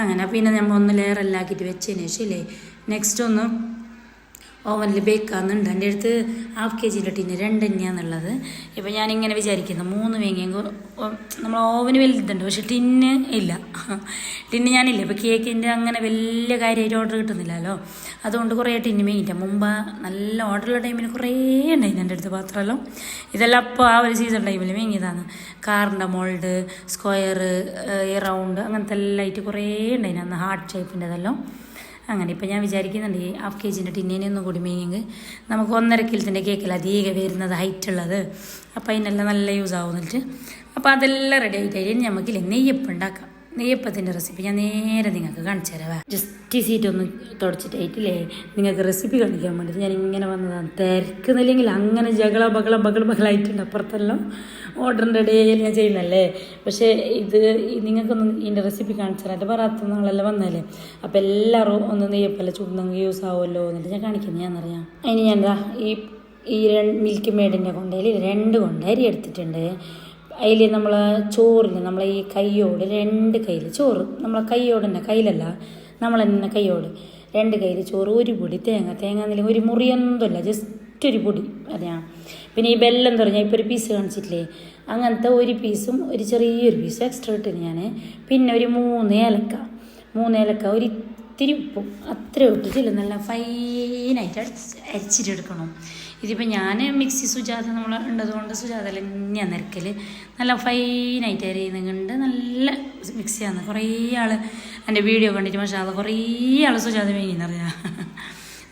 അങ്ങനെ പിന്നെ നമ്മൾ ഒന്ന് ലെയർ എല്ലാം ആക്കിയിട്ട് വെച്ചതിന് ശേഷം ഇല്ലേ നെക്സ്റ്റ് ഒന്ന് ഓവനിൽ ബേക്കാന്നുണ്ട്. എന്റെ അടുത്ത് ഹാഫ് കെ ജിയിലെ ടിന്ന് രണ്ട് തന്നെയാണെന്നുള്ളത് ഇപ്പം ഞാനിങ്ങനെ വിചാരിക്കുന്നു മൂന്ന് വേങ്ങിയെങ്കിൽ നമ്മൾ ഓവന് വലുതുണ്ട് പക്ഷെ ടിന്ന് ഇല്ല. ടിന്ന് ഞാനില്ല. ഇപ്പം കേക്കിന്റെ അങ്ങനെ വലിയ കാര്യമായിട്ട് ഓർഡർ കിട്ടുന്നില്ലല്ലോ. അതുകൊണ്ട് കുറേ ടിന്ന് മേങ്ങിട്ട മുമ്പ് നല്ല ഓർഡറുള്ള ടൈമിൽ കുറേ ഉണ്ടായിരുന്നു എന്റെ അടുത്ത് പാത്രമല്ലോ. ഇതെല്ലാം അപ്പോൾ ആ ഒരു സീസൺ ടൈമിൽ മേങ്ങിയതാണ്. കാറിന്റെ മോൾഡ് സ്ക്വയർ ഈ റൗണ്ട് അങ്ങനത്തെ എല്ലാം ആയിട്ട് കുറേ ഉണ്ടായിരുന്നു. അന്ന് ഹാർട്ട് ഷേപ്പിന്റെതെല്ലാം അങ്ങനെ ഇപ്പം ഞാൻ വിചാരിക്കുന്നുണ്ട് ഈ ഹാഫ് കെ ജിന്റെ ടിന്നേനെ ഒന്നും കൂടി മേങ്ങെങ്കിൽ നമുക്ക് ഒന്നര കിലത്തിന്റെ കേക്കിൽ അധികം വരുന്നത് ഹൈറ്റ് ഉള്ളത്. അപ്പം അതിനെല്ലാം നല്ല യൂസ് ആവുന്നിട്ട് അപ്പോൾ അതെല്ലാം റെഡി ആയിട്ട് നമുക്കില്ലേ നെയ്യപ്പം ഉണ്ടാക്കാം. നെയ്യപ്പത്തിന്റെ റെസിപ്പി ഞാൻ നേരെ നിങ്ങൾക്ക് കാണിച്ചു തരാം ജസ്റ്റ് സീറ്റ് ഒന്ന് തുടച്ചിട്ടായിട്ടില്ലേ നിങ്ങൾക്ക് റെസിപ്പി കാണിക്കാൻ വേണ്ടിയിട്ട് ഞാൻ ഇങ്ങനെ വന്നതാണ് തിരക്കുന്നില്ലെങ്കിൽ അങ്ങനെ ജകള ബകള ബകള ബഹളായിട്ടുണ്ട് അപ്പുറത്തെല്ലാം. ഓർഡറിന്റെ ഇടയിൽ ഞാൻ ചെയ്യുന്നല്ലേ പക്ഷേ ഇത് നിങ്ങൾക്കൊന്ന് ഇതിന്റെ റെസിപ്പി കാണിച്ചു തരാം. എന്റെ പറയാത്ത നിങ്ങളെല്ലാം വന്നല്ലേ അപ്പോൾ എല്ലാവരും ഒന്ന് നെയ്യപ്പല്ല ചൂടുന്നെങ്കിൽ യൂസ് ആവുമല്ലോ എന്നിട്ട് ഞാൻ കാണിക്കുന്നത് ഞാനറിയാം അതിന് ഞാൻ ഈ ഈ മിൽക്ക് മേഡിന്റെ കൊണ്ടയിൽ രണ്ട് കൊണ്ടേരി എടുത്തിട്ടുണ്ട്. അതിൽ നമ്മൾ ചോറിന് നമ്മൾ ഈ കൈയോട് രണ്ട് കയ്യിൽ ചോറ്. നമ്മളെ കൈയോട് തന്നെ കയ്യിലല്ല നമ്മൾ തന്നെ കൈയോട് രണ്ട് കയ്യിൽ ചോറ് ഒരു പൊടി തേങ്ങ. തേങ്ങ എന്നില്ല ഒരു മുറിയൊന്നുമില്ല ജസ്റ്റ് ഒരു പൊടി അറിയാം പിന്നെ ഈ ബെല്ലം തുടങ്ങിയാൽ ഇപ്പോൾ ഒരു പീസ് കാണിച്ചിട്ടില്ലേ? അങ്ങനത്തെ ഒരു പീസും ഒരു ചെറിയൊരു പീസും എക്സ്ട്രാ ഇട്ടിന് ഞാൻ പിന്നെ ഒരു മൂന്ന് ഏലക്ക. മൂന്ന് ഏലക്ക ഒരു ഇത്തിരി ഉപ്പും. അത്ര ഇട്ടിട്ടില്ല. നല്ല ഫൈനായിട്ട് അരിച്ചിട്ടെടുക്കണം ഇതിപ്പോൾ ഞാൻ മിക്സി സുജാത നമ്മൾ ഉണ്ടതുകൊണ്ട് സുജാത തന്നെയാണ് നിരക്കൽ നല്ല ഫൈനായിട്ട് അരിയുന്നുണ്ട്. നല്ല മിക്സിയാണ്. കുറേ ആൾ എന്റെ വീഡിയോ കണ്ടിട്ട് പക്ഷേ അത് കുറേ ആൾ സുജാത മേങ്ങിന്നറിയാം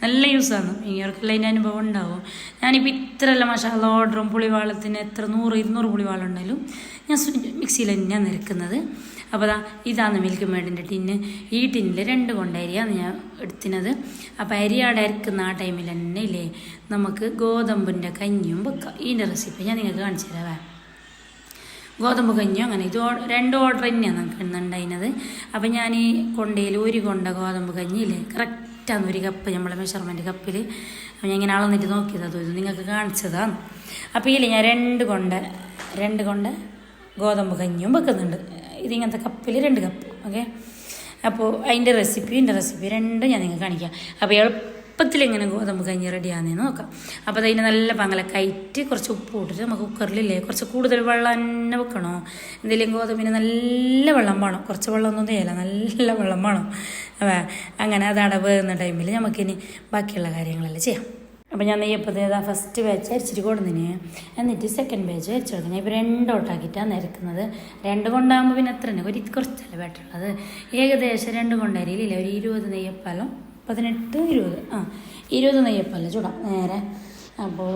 നല്ല യൂസാണ് ഇങ്ങനെയൊക്കെയുള്ള അതിന്റെ അനുഭവം ഉണ്ടാവും. ഞാനിപ്പോൾ ഇത്രയല്ല മസാല ഓർഡറും പുളിവാളത്തിന് എത്ര നൂറ് ഇരുന്നൂറ് പുളിവാളുണ്ടെങ്കിലും ഞാൻ മിക്സിയിൽ തന്നെയാണ് നിരക്കുന്നത്. അപ്പോൾ ദാ ഇതാണ് മിൽക്ക് മേഡിന്റെ ടിന്ന് ഈ ടിന്നിൽ രണ്ട് കൊണ്ട അരിയാണ് ഞാൻ എടുത്തിനത്. അപ്പോൾ അരി അവിടെ അരക്കുന്ന ആ ടൈമിൽ തന്നെ ഇല്ലേ നമുക്ക് ഗോതമ്പിന്റെ കഞ്ഞിയും വെക്കാം. ഇതിന്റെ റെസിപ്പി ഞാൻ നിങ്ങൾക്ക് കാണിച്ചു തരാവേ. ഗോതമ്പ് കഞ്ഞിയും അങ്ങനെ ഇത് രണ്ട് ഓർഡർ തന്നെയാണ് നമുക്ക് ഇന്നുണ്ടായിരുന്നത് അപ്പോൾ ഞാൻ ഈ കൊണ്ടയിൽ ഒരു കൊണ്ട ഗോതമ്പ് കഞ്ഞിയില്ലേ കറക്റ്റാണ് ഒരു കപ്പ് നമ്മളെ മെഷർമെന്റ് കപ്പിൽ അപ്പോൾ ഞാൻ ഇങ്ങനെ അളന്നിട്ട് നോക്കിയതാ ഇത് നിങ്ങൾക്ക് കാണിച്ചതാണ്. അപ്പോൾ ഇതിൽ ഞാൻ രണ്ട് കൊണ്ട രണ്ട് കൊണ്ട ഗോതമ്പ് കഞ്ഞിയും വെക്കുന്നുണ്ട്. ഇതിങ്ങനത്തെ കപ്പിൽ രണ്ട് കപ്പ് ഓക്കെ അപ്പോൾ അതിന്റെ റെസിപ്പി എന്റെ റെസിപ്പി രണ്ടും ഞാൻ നിങ്ങൾക്ക് കാണിക്കാം. അപ്പോൾ എളുപ്പത്തിൽ എങ്ങനെ ഗോതമ്പ് കഞ്ഞി റെഡിയാണെന്ന് നോക്കാം. അപ്പോൾ അതിന് നല്ല പങ്കല കയറ്റി കുറച്ച് ഉപ്പ് ഇട്ടിട്ട് നമുക്ക് കുക്കറിലില്ലേ കുറച്ച് കൂടുതൽ വെള്ളം തന്നെ വെക്കണോ? എന്തെങ്കിലും ഗോതമ്പിന് നല്ല വെള്ളം വേണം. കുറച്ച് വെള്ളം ഒന്നും തേയില്ല നല്ല വെള്ളം വേണം. അങ്ങനെ അതാണ് വേകുന്ന ടൈമിൽ നമുക്കിനി ബാക്കിയുള്ള കാര്യങ്ങളെല്ലാം ചെയ്യാം. അപ്പോൾ ഞാൻ നെയ്യപ്പത്തെ ഏതാ ഫസ്റ്റ് ബാച്ച് അരിച്ചിട്ട് കൊടുന്നിന്. എന്നിട്ട് സെക്കൻഡ് ബാച്ച് അരിച്ചു കൊടുക്കുന്നത് ഇപ്പോൾ രണ്ടോട്ടാക്കിയിട്ടാണ് നിരക്കുന്നത്. രണ്ട് കൊണ്ടാകുമ്പോൾ പിന്നെ എത്ര തന്നെ ഒരു കുറച്ചല്ലേ ബാറ്റുള്ളത് ഏകദേശം രണ്ട് കൊണ്ടരിയിലില്ല? ഒരു ഇരുപത് നെയ്യപ്പാലം പതിനെട്ട് ഇരുപത്. ആ ഇരുപത് നെയ്യപ്പല്ല ചൂടാം. നേരെ. അപ്പോൾ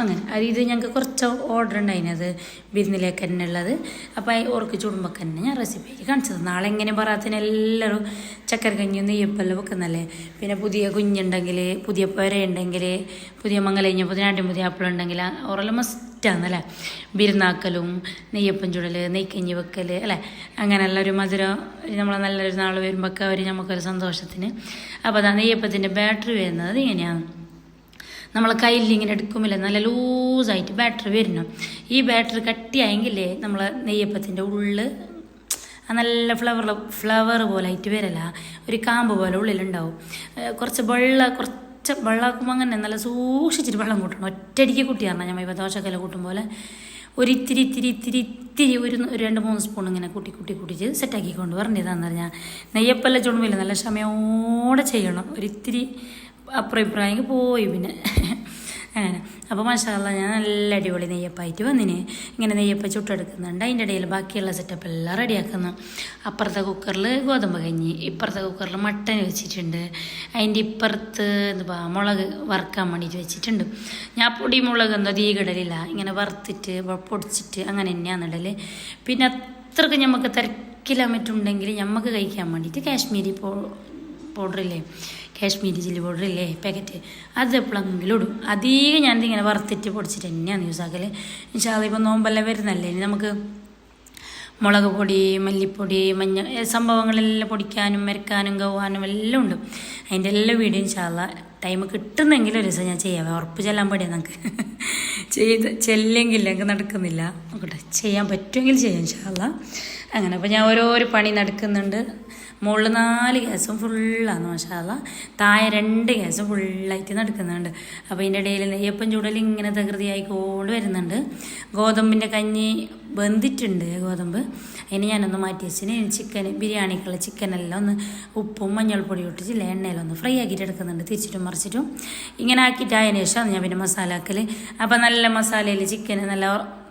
അങ്ങനെ. അത് ഇത് ഞങ്ങൾക്ക് കുറച്ച് ഓർഡർ ഉണ്ടായിരുന്നത് വിരുന്നിലേക്ക് തന്നെ ഉള്ളത് അപ്പോൾ ഓർക്ക് ചുടുമ്പോൾ തന്നെ ഞാൻ റെസിപ്പി കാണിച്ചത്. നാളെ എങ്ങനെ പറയാത്തിന് എല്ലാവരും ചക്കര കഞ്ഞിയും നെയ്യപ്പെല്ലാം വെക്കുന്നല്ലേ? പിന്നെ പുതിയ കുഞ്ഞുണ്ടെങ്കിൽ പുതിയ പുരയുണ്ടെങ്കിൽ പുതിയ മംഗലഞ്ഞ പുതിനാട്ടിൻ പുതിയ ആപ്പിളുണ്ടെങ്കിൽ ഓറെല്ലാം മസ്റ്റാന്നല്ലേ വിരുന്നാക്കലും നെയ്യപ്പം ചുടൽ നെയ്ക്കഞ്ഞി വെക്കൽ അല്ലേ? അങ്ങനെയുള്ള ഒരു മധുരം നമ്മൾ നല്ലൊരു നാൾ വരുമ്പോഴൊക്കെ അവർ നമുക്കൊരു സന്തോഷത്തിന്. അപ്പോൾ അതാ നെയ്യപ്പത്തിന്റെ ബാറ്ററി വരുന്നത് ഇങ്ങനെയാണ്. നമ്മൾ കയ്യിൽ ഇങ്ങനെ എടുക്കുമില്ല നല്ല ലൂസായിട്ട് ബാറ്ററി വരണം ഈ ബാറ്ററി കട്ടിയായെങ്കിലേ നമ്മൾ നെയ്യപ്പത്തിന്റെ ഉള്ളിൽ നല്ല ഫ്ലവർ ഫ്ലവർ പോലെ ആയിട്ട് വരല്ല ഒരു കാമ്പ് പോലെ ഉള്ളിലുണ്ടാവും. കുറച്ച് വെള്ള കുറച്ച് വെള്ളമാക്കുമ്പോൾ അങ്ങനെ നല്ല സൂക്ഷിച്ചിട്ട് വെള്ളം കൂട്ടണം. ഒറ്റയടിക്ക് കൂട്ടിയാറിന ഞാൻ ഇപ്പോൾ ദോശക്കല കൂട്ടും പോലെ ഒരു ഇത്തിരി ഇത്തിരി ഇത്തിരി ഇത്തിരി ഒരു ഒരു രണ്ട് മൂന്ന് സ്പൂൺ ഇങ്ങനെ കൂട്ടി കൂട്ടി കൂട്ടിച്ച് സെറ്റാക്കി കൊണ്ട് പറഞ്ഞതാന്ന് പറഞ്ഞാൽ നെയ്യപ്പല്ല ചുടുമ്പില്ല നല്ല ക്ഷമയോടെ ചെയ്യണം. ഒരിത്തിരി അപ്പുറം ഇപ്പുറം പോയി പിന്നെ. അങ്ങനെ അപ്പോൾ മഷാല ഞാൻ നല്ല അടിപൊളി നെയ്യപ്പായിട്ട് വന്നിന്. ഇങ്ങനെ നെയ്യപ്പ ചുട്ടെടുക്കുന്നുണ്ട്. അതിന്റെ ഇടയിൽ ബാക്കിയുള്ള സെറ്റപ്പ് എല്ലാം റെഡിയാക്കുന്നു അപ്പുറത്തെ കുക്കറിൽ ഗോതമ്പ് കഞ്ഞി ഇപ്പുറത്തെ കുക്കറിൽ മട്ടൻ വെച്ചിട്ടുണ്ട്. അതിന്റെ ഇപ്പുറത്ത് എന്താ മുളക് വറുക്കാൻ വേണ്ടിയിട്ട് വെച്ചിട്ടുണ്ട്. ഞാൻ പൊടി മുളക് എന്തോ തീ ഇടലില്ല. ഇങ്ങനെ വറുത്തിട്ട് പൊടിച്ചിട്ട് അങ്ങനെ തന്നെയാണ് പിന്നെ അത്രയ്ക്ക് നമുക്ക് തിരക്കിലാൻ പറ്റുണ്ടെങ്കിൽ നമുക്ക് കഴിക്കാൻ വേണ്ടിയിട്ട് കാശ്മീരി പൗഡറില്ലേ കാശ്മീരി ചില്ലി പൗഡർ ഇല്ലേ? പാക്കറ്റ് അത് എപ്പോഴെങ്കിലും ഇടും. അധികം ഞാനിത് ഇങ്ങനെ വറുത്തിട്ട് പൊടിച്ചിട്ട് തന്നെയാണ് യൂസ് ആക്കൽ. ഇൻഷാല്ല ഇപ്പോൾ നോമ്പെല്ലാം വരുന്നല്ലേ? ഇനി നമുക്ക് മുളക് പൊടി മല്ലിപ്പൊടി മഞ്ഞ സംഭവങ്ങളെല്ലാം പൊടിക്കാനും മരക്കാനും കവാനും എല്ലാം ഉണ്ട്. അതിന്റെ എല്ലാ വീഡിയോ ഇൻഷാല്ല ടൈം കിട്ടുന്നെങ്കിൽ ഒരു ദിവസം ഞാൻ ചെയ്യാം. ഉറപ്പ് ചെല്ലാൻ പാടിയാ നമുക്ക്. ചെയ്ത് ചെല്ലെങ്കിൽ എനിക്ക് നടക്കുന്നില്ല. നോക്കട്ടെ. ചെയ്യാൻ പറ്റുമെങ്കിൽ ചെയ്യാം ഇൻഷാല്ല അങ്ങനെ അപ്പോൾ ഞാൻ ഓരോരോ പണി നടക്കുന്നുണ്ട്. മുകളിൽ നാല് ഗ്യാസും ഫുള്ളാണ് മഷാല താഴെ രണ്ട് ഗ്യാസും ഫുള്ളായിട്ട് നടക്കുന്നുണ്ട്. അപ്പോൾ ഇതിന്റെ ഇടയിൽ നെയ്യപ്പം ചൂടൽ ഇങ്ങനെ തകൃതിയായിക്കൊണ്ട് വരുന്നുണ്ട്. ഗോതമ്പിന്റെ കഞ്ഞി വെന്തിട്ടുണ്ട് ഗോതമ്പ്. അതിന് ഞാനൊന്ന് മാറ്റി വെച്ചിന്. ചിക്കൻ ബിരിയാണിക്കുള്ള ചിക്കനെല്ലാം ഒന്ന് ഉപ്പും മഞ്ഞൾപ്പൊടി ഇട്ടിട്ട് എണ്ണയിലൊന്ന് ഫ്രൈ ആക്കിയിട്ട് എടുക്കുന്നുണ്ട്. തിരിച്ചിട്ടും മറിച്ചിട്ടും. ഇങ്ങനെ ആക്കിയിട്ടായതിനു ശേഷം ഞാൻ പിന്നെ മസാല ആക്കൽ അപ്പോൾ നല്ല മസാലയിൽ ചിക്കൻ നല്ല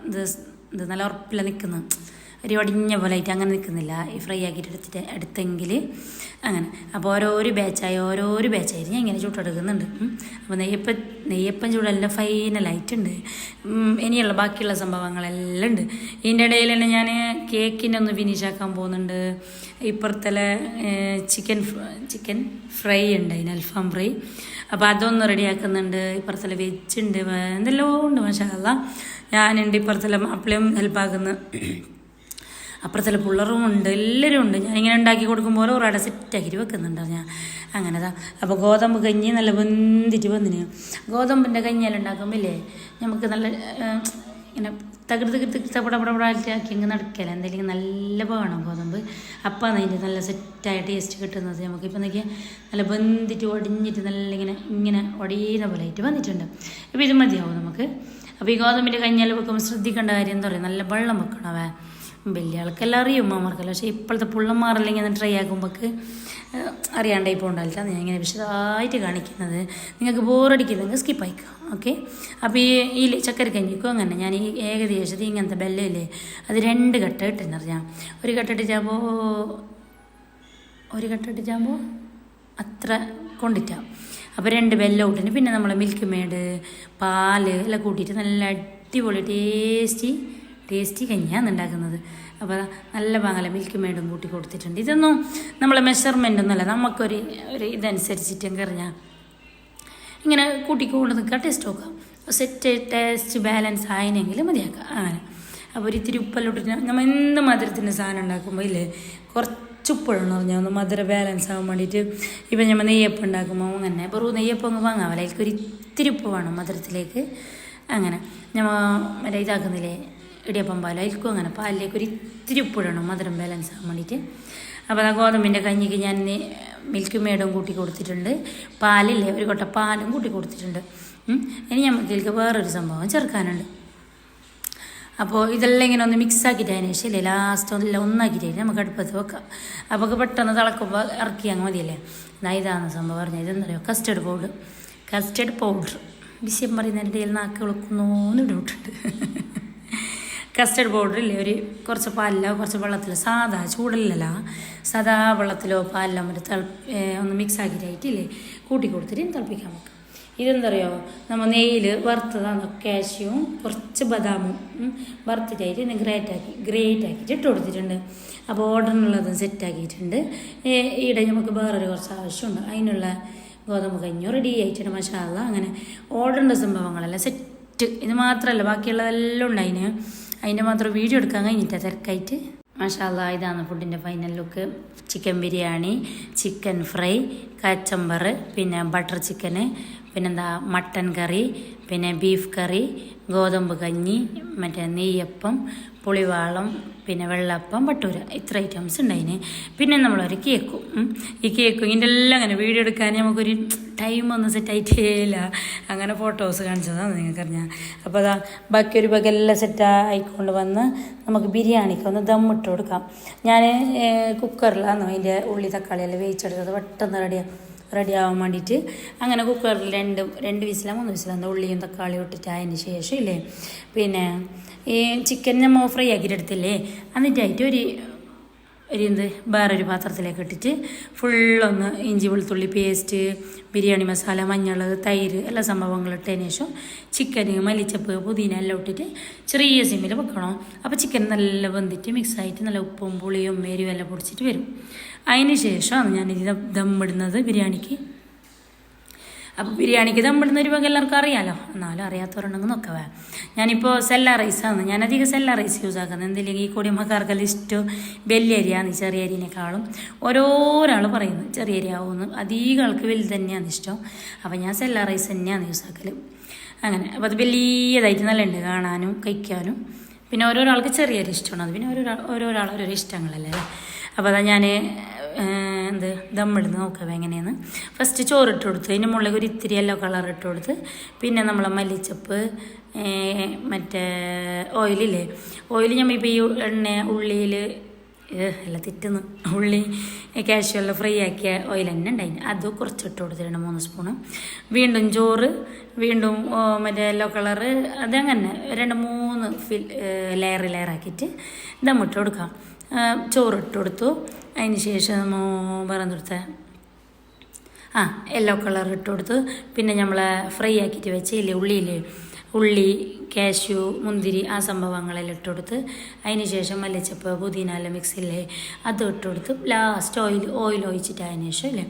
ഇത് ഇത് നല്ല ഉറപ്പില്ല നിൽക്കുന്നു ഒരു ഒടിഞ്ഞ പോലെ ആയിട്ട് അങ്ങനെ നിൽക്കുന്നില്ല. ഈ ഫ്രൈ ആക്കിയിട്ട് എടുത്തിട്ട് എടുത്തെങ്കിൽ അങ്ങനെ. അപ്പോൾ ഓരോരോ ബാച്ചായി ഓരോരോ ബാച്ചായിട്ട് ഞാൻ ഇങ്ങനെ ചുട്ടെടുക്കുന്നുണ്ട്. അപ്പോൾ നെയ്യപ്പം നെയ്യപ്പം ചൂടെല്ലാം ഫൈനലായിട്ടുണ്ട് ഇനിയുള്ള ബാക്കിയുള്ള സംഭവങ്ങളെല്ലാം ഉണ്ട്. ഇതിന്റെ ഇടയിൽ തന്നെ ഞാൻ കേക്കിന്റെ ഒന്ന് ഫിനിഷ് ആക്കാൻ പോകുന്നുണ്ട്. ഇപ്പുറത്തെ ചിക്കൻ ചിക്കൻ ഫ്രൈ ഉണ്ട് അതിന് അൽഫാം ഫ്രൈ അപ്പോൾ അതൊന്ന് റെഡിയാക്കുന്നുണ്ട് ഇപ്പുറത്തെ വെജ് ഉണ്ട് എന്തെല്ലോ ഉണ്ട് മാഷാ ഞാനുണ്ട് ഇപ്പുറത്തെ മാപ്പിളയും ഹെൽപ്പാക്കുന്നു അപ്പുറത്തെ പിള്ളറും ഉണ്ട് എല്ലാവരും ഉണ്ട്. ഞാനിങ്ങനെ ഉണ്ടാക്കി കൊടുക്കുമ്പോൾ അവിടെ സെറ്റാക്കിയിട്ട് വെക്കുന്നുണ്ട് ഞാൻ. അങ്ങനെ താ അപ്പോൾ ഗോതമ്പ് കഞ്ഞി നല്ല വെന്തിട്ട് വന്നിന്. ഗോതമ്പിന്റെ കഞ്ഞിയെല്ലാം ഉണ്ടാക്കുമ്പോഴേ നമുക്ക് നല്ല ഇങ്ങനെ ഇങ്ങനെ തകൃതി തപ്പടപടപടാക്കി ഇങ്ങനെ നടക്കല. എന്തെങ്കിലും നല്ല വേണം ഗോതമ്പ്. അപ്പം അതിന്റെ നല്ല സെറ്റായ ടേസ്റ്റ് കിട്ടുന്നത് നമുക്കിപ്പോൾ നോക്കിയാൽ നല്ല വെന്തിട്ട് ഒടിഞ്ഞിട്ട് നല്ല ഇങ്ങനെ ഇങ്ങനെ ഒടിയുന്ന പോലെ ആയിട്ട് വന്നിട്ടുണ്ട്. അപ്പോൾ ഇത് മതിയാവും നമുക്ക്. അപ്പോൾ ഈ ഗോതമ്പിന്റെ കഞ്ഞിയെല്ലാം വെക്കുമ്പോൾ ശ്രദ്ധിക്കേണ്ട കാര്യം എന്താ പറയുക നല്ല വെള്ളം വെക്കണം അവ വലിയ ആൾക്കെല്ലാം അറിയും അമ്മമാർക്കെല്ലാം പക്ഷേ ഇപ്പോഴത്തെ പുള്ളന്മാരല്ലെങ്കിൽ ഇങ്ങനെ ട്രൈ ആക്കുമ്പോൾക്ക് അറിയാണ്ടായി പോകണ്ടല്ലോ ഞാൻ ഇങ്ങനെ വിശദമായിട്ട് കാണിക്കുന്നത്. നിങ്ങൾക്ക് ബോറടിക്കുന്നെങ്കിൽ സ്കിപ്പ് അയക്കാം ഓക്കെ അപ്പോൾ ഈ ഈ ചക്കരക്കഞ്ഞിക്കും അങ്ങനെ. ഞാൻ ഈ ഏകദേശം ഇങ്ങനത്തെ ബെല്ലയില്ലേ അത് രണ്ട് ഘട്ടം ഇട്ടെന്നറിയാം ഒരു ഘട്ടം ഇട്ടിട്ടാകുമ്പോൾ ഒരു ഘട്ടം ഇട്ടിട്ടാകുമ്പോൾ അത്ര കൊണ്ടിട്ടാം. അപ്പോൾ രണ്ട് ബെല്ലം ഇട്ടിട്ട് പിന്നെ നമ്മൾ മിൽക്ക് മേഡ് പാൽ എല്ലാം കൂട്ടിയിട്ട് നല്ല അടിപൊളി ടേസ്റ്റി ടേസ്റ്റി കഞ്ഞിയാണ് ഉണ്ടാക്കുന്നത്. അപ്പോൾ നല്ല പാങ്ങല മിൽക്ക് മേഡും കൂട്ടി കൊടുത്തിട്ടുണ്ട്. ഇതൊന്നും നമ്മളെ മെഷർമെന്റ് ഒന്നുമല്ല. നമുക്കൊരു ഒരു ഇതനുസരിച്ചിട്ട് എങ്കറിഞ്ഞാൽ ഇങ്ങനെ കൂട്ടിക്കൊണ്ട് നിൽക്കുക ടേസ്റ്റ് നോക്കാം സെറ്റ് ടേസ്റ്റ് ബാലൻസ് ആയിനെങ്കിൽ മതിയാക്കാം അങ്ങനെ. അപ്പോൾ ഒരു ഇത്തിരി ഉപ്പെല്ലാം ഇട്ടിട്ട് നമ്മൾ എന്ത് മധുരത്തിന്റെ സാധനം ഉണ്ടാക്കുമ്പോൾ ഇല്ലേ? കുറച്ച് ഉപ്പഴെന്ന് പറഞ്ഞാൽ ഒന്ന് മധുര ബാലൻസ് ആകാൻ വേണ്ടിയിട്ട് ഇപ്പം നമ്മൾ നെയ്യപ്പം ഉണ്ടാക്കുമ്പോൾ അങ്ങനെ. വെറും നെയ്യപ്പം അങ്ങ് വാങ്ങാമല്ലോ അതിലേക്ക് ഒരു ഇത്തിരി ഉപ്പ് വേണം മധുരത്തിലേക്ക്. അങ്ങനെ. നമ്മൾ മറ്റേ ഇതാക്കുന്നില്ലേ? ഇടിയപ്പം പാലം അങ്ങനെ പാലിലേക്ക് ഒരു ഇത്തിരി ഉപ്പിടണം മധുരം ബാലൻസ് ആകാൻ വേണ്ടിയിട്ട്. അപ്പോൾ ആ ഗോതമ്പിന്റെ കഞ്ഞിക്ക് ഞാൻ മിൽക്ക് മേടും കൂട്ടി കൊടുത്തിട്ടുണ്ട്. പാലില്ലേ? ഒരു കൊട്ട പാലും കൂട്ടി കൊടുത്തിട്ടുണ്ട്. ഇനി നമുക്കിതിലേക്ക് വേറൊരു സംഭവം ചേർക്കാനുണ്ട്. അപ്പോൾ ഇതെല്ലാം ഇങ്ങനെ ഒന്ന് മിക്സ് ആക്കിയിട്ട് ശേഷം ഇല്ലേ ലാസ്റ്റ് എല്ലാം ഒന്നാക്കിയിട്ട് നമുക്ക് അടുപ്പത്ത് വെക്കാം. അപ്പോൾ പെട്ടെന്ന് തിളക്കുമ്പോൾ ഇറക്കി അങ്ങ് മതിയല്ലേ? എന്നാൽ ഇതാണ് സംഭവം പറഞ്ഞത്. ഇതെന്താ പറയുക കസ്റ്റർഡ് പൗഡർ കസ്റ്റർഡ് പൗഡർ വിഷയം പറയുന്നതിന്റെ ഇടയിൽ നാക്ക് വിളക്കുന്നോന്ന് ഇടവിട്ടുണ്ട് കസ്റ്റർഡ് പൗഡർ ഇല്ലേ ഒരു കുറച്ച് പാലിലോ കുറച്ച് വെള്ളത്തിലോ സാധാ ചൂടില്ലല്ല സാധാ വെള്ളത്തിലോ പാലിലോ മറ്റേ തിള ഒന്ന് മിക്സ് ആക്കിയിട്ടായിട്ടില്ലേ കൂട്ടി കൊടുത്തിട്ട് തിളപ്പിക്കാൻ വെക്കാം. ഇതെന്താ പറയുക നമ്മൾ നെയ്യിൽ വറുത്തതാണ് കാശ്യവും കുറച്ച് ബദാമും വറുത്തിട്ടായിട്ട് ഇന്ന് ഗ്രേറ്റ് ആക്കി ഗ്രേറ്റ് ആക്കിയിട്ട് ഇട്ട് കൊടുത്തിട്ടുണ്ട്. അപ്പോൾ ഓർഡറിനുള്ളതും സെറ്റ് ആക്കിയിട്ടുണ്ട്. ഈടെ നമുക്ക് വേറൊരു കുറച്ച് ആവശ്യമുണ്ട്. അതിനുള്ള ഗോതമ്പ് കഞ്ഞു റെഡി ആയിട്ടുണ്ട് മഷാല അങ്ങനെ ഓർഡറിന്റെ സംഭവങ്ങളെല്ലാം സെറ്റ് ഇത് മാത്രമല്ല ബാക്കിയുള്ളതെല്ലാം ഉണ്ട് അതിന് അതിന്റെ മാത്രം വീഡിയോ എടുക്കാൻ കഴിഞ്ഞിട്ടാ തിരക്കായിട്ട്. മഷാല ഇതാണ് ഫുഡിന്റെ final look chicken biryani chicken fry kachumber പിന്നെ ബട്ടർ ചിക്കന് പിന്നെന്താ മട്ടൻ കറി പിന്നെ ബീഫ് കറി ഗോതമ്പ് കഞ്ഞി മറ്റേ നെയ്യപ്പം പുളിവാളം പിന്നെ വെള്ളപ്പം പട്ടൂര ഇത്ര ഐറ്റംസ് ഉണ്ടായിന്. പിന്നെ നമ്മളൊരു കേക്കും. ഈ കേക്കും ഇതിന്റെ എല്ലാം അങ്ങനെ വീഡിയോ എടുക്കാൻ നമുക്കൊരു ടൈം ഒന്ന് സെറ്റ് ഇല്ല. അങ്ങനെ ഫോട്ടോസ് കാണിച്ചതാണ് നിങ്ങൾക്കറിഞ്ഞാൽ അപ്പോൾ അതാ ബാക്കി ഒരു ബകെല്ലാം സെറ്റ് ആയിക്കൊണ്ട് വന്ന് നമുക്ക് ബിരിയാണിക്ക് ഒന്ന് ഇട്ട് കൊടുക്കാം. ഞാൻ കുക്കറിലാണ് അതിന്റെ ഉള്ളി തക്കാളി എല്ലാം വേവിച്ചെടുത്തത് പെട്ടെന്ന് റെഡിയാണ് റെഡി ആവാൻ വേണ്ടിയിട്ട്. അങ്ങനെ കുക്കറിൽ രണ്ട് രണ്ട് വിസില മൂന്ന് വിസില ഉള്ളിയും തക്കാളിയും ഇട്ടിട്ട് അതിന് ശേഷം ഇല്ലേ? പിന്നെ ഈ ചിക്കൻ നമ്മൾ ഫ്രൈ ആക്കിയിട്ട് എടുത്തില്ലേ? എന്നിട്ടായിട്ട് ഒരു ഒരു എന്ത് വേറൊരു പാത്രത്തിലേക്ക് ഇട്ടിട്ട് ഫുള്ളൊന്ന് ഇഞ്ചി വെളുത്തുള്ളി പേസ്റ്റ് ബിരിയാണി മസാല മഞ്ഞൾ തൈര് എല്ലാ സംഭവങ്ങളും ഇട്ടതിന് ശേഷം ചിക്കൻ മല്ലിച്ചപ്പ് പുതിന എല്ലാം ഇട്ടിട്ട് ചെറിയ സിമ്മിൽ വെക്കണം. അപ്പോൾ ചിക്കൻ നല്ല വെന്തിട്ട് മിക്സായിട്ട് നല്ല ഉപ്പും പുളിയും മേരും എല്ലാം പൊടിച്ചിട്ട് വരും. അതിന് ശേഷമാണ് ഞാനിത് ഇടുന്നത് ബിരിയാണിക്ക്. അപ്പോൾ ബിരിയാണിക്ക് ദമ്മിടുന്ന ഒരു വക എല്ലാവർക്കും അറിയാലോ? എന്നാലും അറിയാത്തവരുണ്ടെങ്കിൽ നോക്കവേ ഞാനിപ്പോൾ സെല്ല റൈസാണ് ഞാനധികം സെല്ല റൈസ് യൂസ് ആക്കുന്നത് എന്തില്ലെങ്കിൽ ഈ കൊടിയമ്മക്കാർക്കെല്ലാം ഇഷ്ടം? വലിയ അരിയാണ് ചെറിയ അരിനേക്കാളും ഓരോരാൾ പറയുന്നു ചെറിയ അരി ആവുമെന്ന് അധികം ആൾക്ക് വലുത് തന്നെയാണ് ഇഷ്ടം. അപ്പോൾ ഞാൻ സെല്ല റൈസ് തന്നെയാണ് യൂസ് ആക്കൽ അങ്ങനെ. അപ്പോൾ അത് വലിയതായിട്ട് നല്ല ഉണ്ട് കാണാനും കഴിക്കാനും. പിന്നെ ഓരോരാൾക്ക് ചെറിയൊരു ഇഷ്ടമാണ്. അത് പിന്നെ ഓരോരാൾ ഓരോരാൾ ഓരോരോ ഇഷ്ടങ്ങളല്ലേ അപ്പോൾ അതാ ഞാൻ എന്ത് ദമ്മിടുന്ന് നോക്കാം എങ്ങനെയാണ് ഫസ്റ്റ് ചോറിട്ട് കൊടുത്ത്. അതിന്റെ മുകളിൽ ഒരു ഇത്തിരി യെല്ലോ കളർ ഇട്ട് കൊടുത്ത്. പിന്നെ നമ്മളെ മല്ലിച്ചപ്പ് മറ്റേ ഓയിലില്ലേ ഓയിൽ ഞമ്മിപ്പോൾ ഈ എണ്ണ ഉള്ളിയിൽ അല്ല തെറ്റുന്നു. ഉള്ളി കാഷ്വെല്ലാം ഫ്രൈ ആക്കിയ ഓയിൽ തന്നെ ഉണ്ടായിന്. അത് കുറച്ചിട്ട് കൊടുത്ത് രണ്ട് മൂന്ന് സ്പൂണ്. വീണ്ടും ചോറ് വീണ്ടും മറ്റേ യെല്ലോ കളറ് അതങ്ങനെ രണ്ട് മൂന്ന് ഫിൽ ലെയർ ആക്കിയിട്ട് ദമ്മിട്ട് കൊടുക്കാം. ആ, ചോറ് ഇട്ട് കൊടുത്തു. അതിന് ശേഷം വേറെ കൊടുത്ത? ആ യെല്ലോ കളർ ഇട്ട് കൊടുത്തു. പിന്നെ നമ്മളെ ഫ്രൈ ആക്കിയിട്ട് വെച്ചില്ലേ ഉള്ളിയിൽ ഉള്ളി കാഷ്യൂ മുന്തിരി ആ സംഭവങ്ങളെല്ലാം ഇട്ട് കൊടുത്ത് അതിന് ശേഷം മല്ലിച്ചപ്പ് പുതിന എല്ലാം മിക്സില്ലേ അത് ഇട്ട് കൊടുത്ത് ലാസ്റ്റ് ഓയിൽ ഓയിൽ ഒഴിച്ചിട്ട് അതിന് ശേഷം അല്ലേ?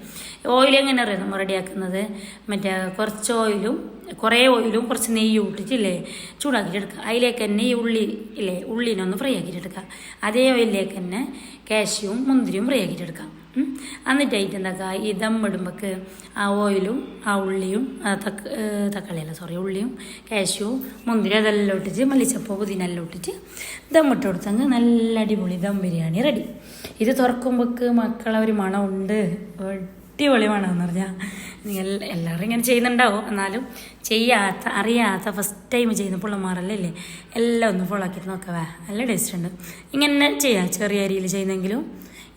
ഓയിൽ എങ്ങനെ അറിയാം നമ്മൾ റെഡിയാക്കുന്നത് മറ്റേ കുറച്ച് ഓയിലും കുറേ ഓയിലും കുറച്ച് നെയ്യ് ഇട്ടിട്ടില്ലേ ചൂടാക്കിയിട്ടെടുക്കുക അതിലേക്ക് തന്നെ ഈ ഉള്ളി ഇല്ലേ? ഉള്ളിനൊന്ന് ഫ്രൈ ആക്കിയിട്ടെടുക്കുക അതേ ഓയിലിലേക്ക് തന്നെ കാഷ്യൂവും മുന്തിരിയും ഫ്രൈ ആക്കിയിട്ട് ഉം. എന്നിട്ടായിട്ട് എന്താക്കുക ഈ ദമ്മിടുമ്പോൾക്ക് ആ ഓയിലും ആ ഉള്ളിയും തക്ക തക്കാളിയല്ല സോറി ഉള്ളിയും കാശ്യവും മുന്തിരി അതെല്ലാം ഇട്ടിട്ട് മല്ലിച്ചപ്പോ പുതിന എല്ലാം ഇട്ടിട്ട് ദമ്മിട്ട് കൊടുത്തങ്ങ് നല്ല അടിപൊളി ദം ബിരിയാണി റെഡി. ഇത് തുറക്കുമ്പോൾക്ക് മക്കളെ ഒരു മണമുണ്ട്. അടിപൊളി മണമെന്ന് പറഞ്ഞാൽ നിങ്ങൾ എല്ലാവരും ഇങ്ങനെ ചെയ്യുന്നുണ്ടാവും. എന്നാലും ചെയ്യാത്ത അറിയാത്ത ഫസ്റ്റ് ടൈം ചെയ്യുന്ന പിള്ളമാരല്ലേ എല്ലാം ഒന്ന് ആക്കി നോക്കവേ നല്ല ടേസ്റ്റ് ഉണ്ട്. ഇങ്ങനെ ചെയ്യാം ചെറിയ അരിയിൽ ചെയ്യുന്നെങ്കിലും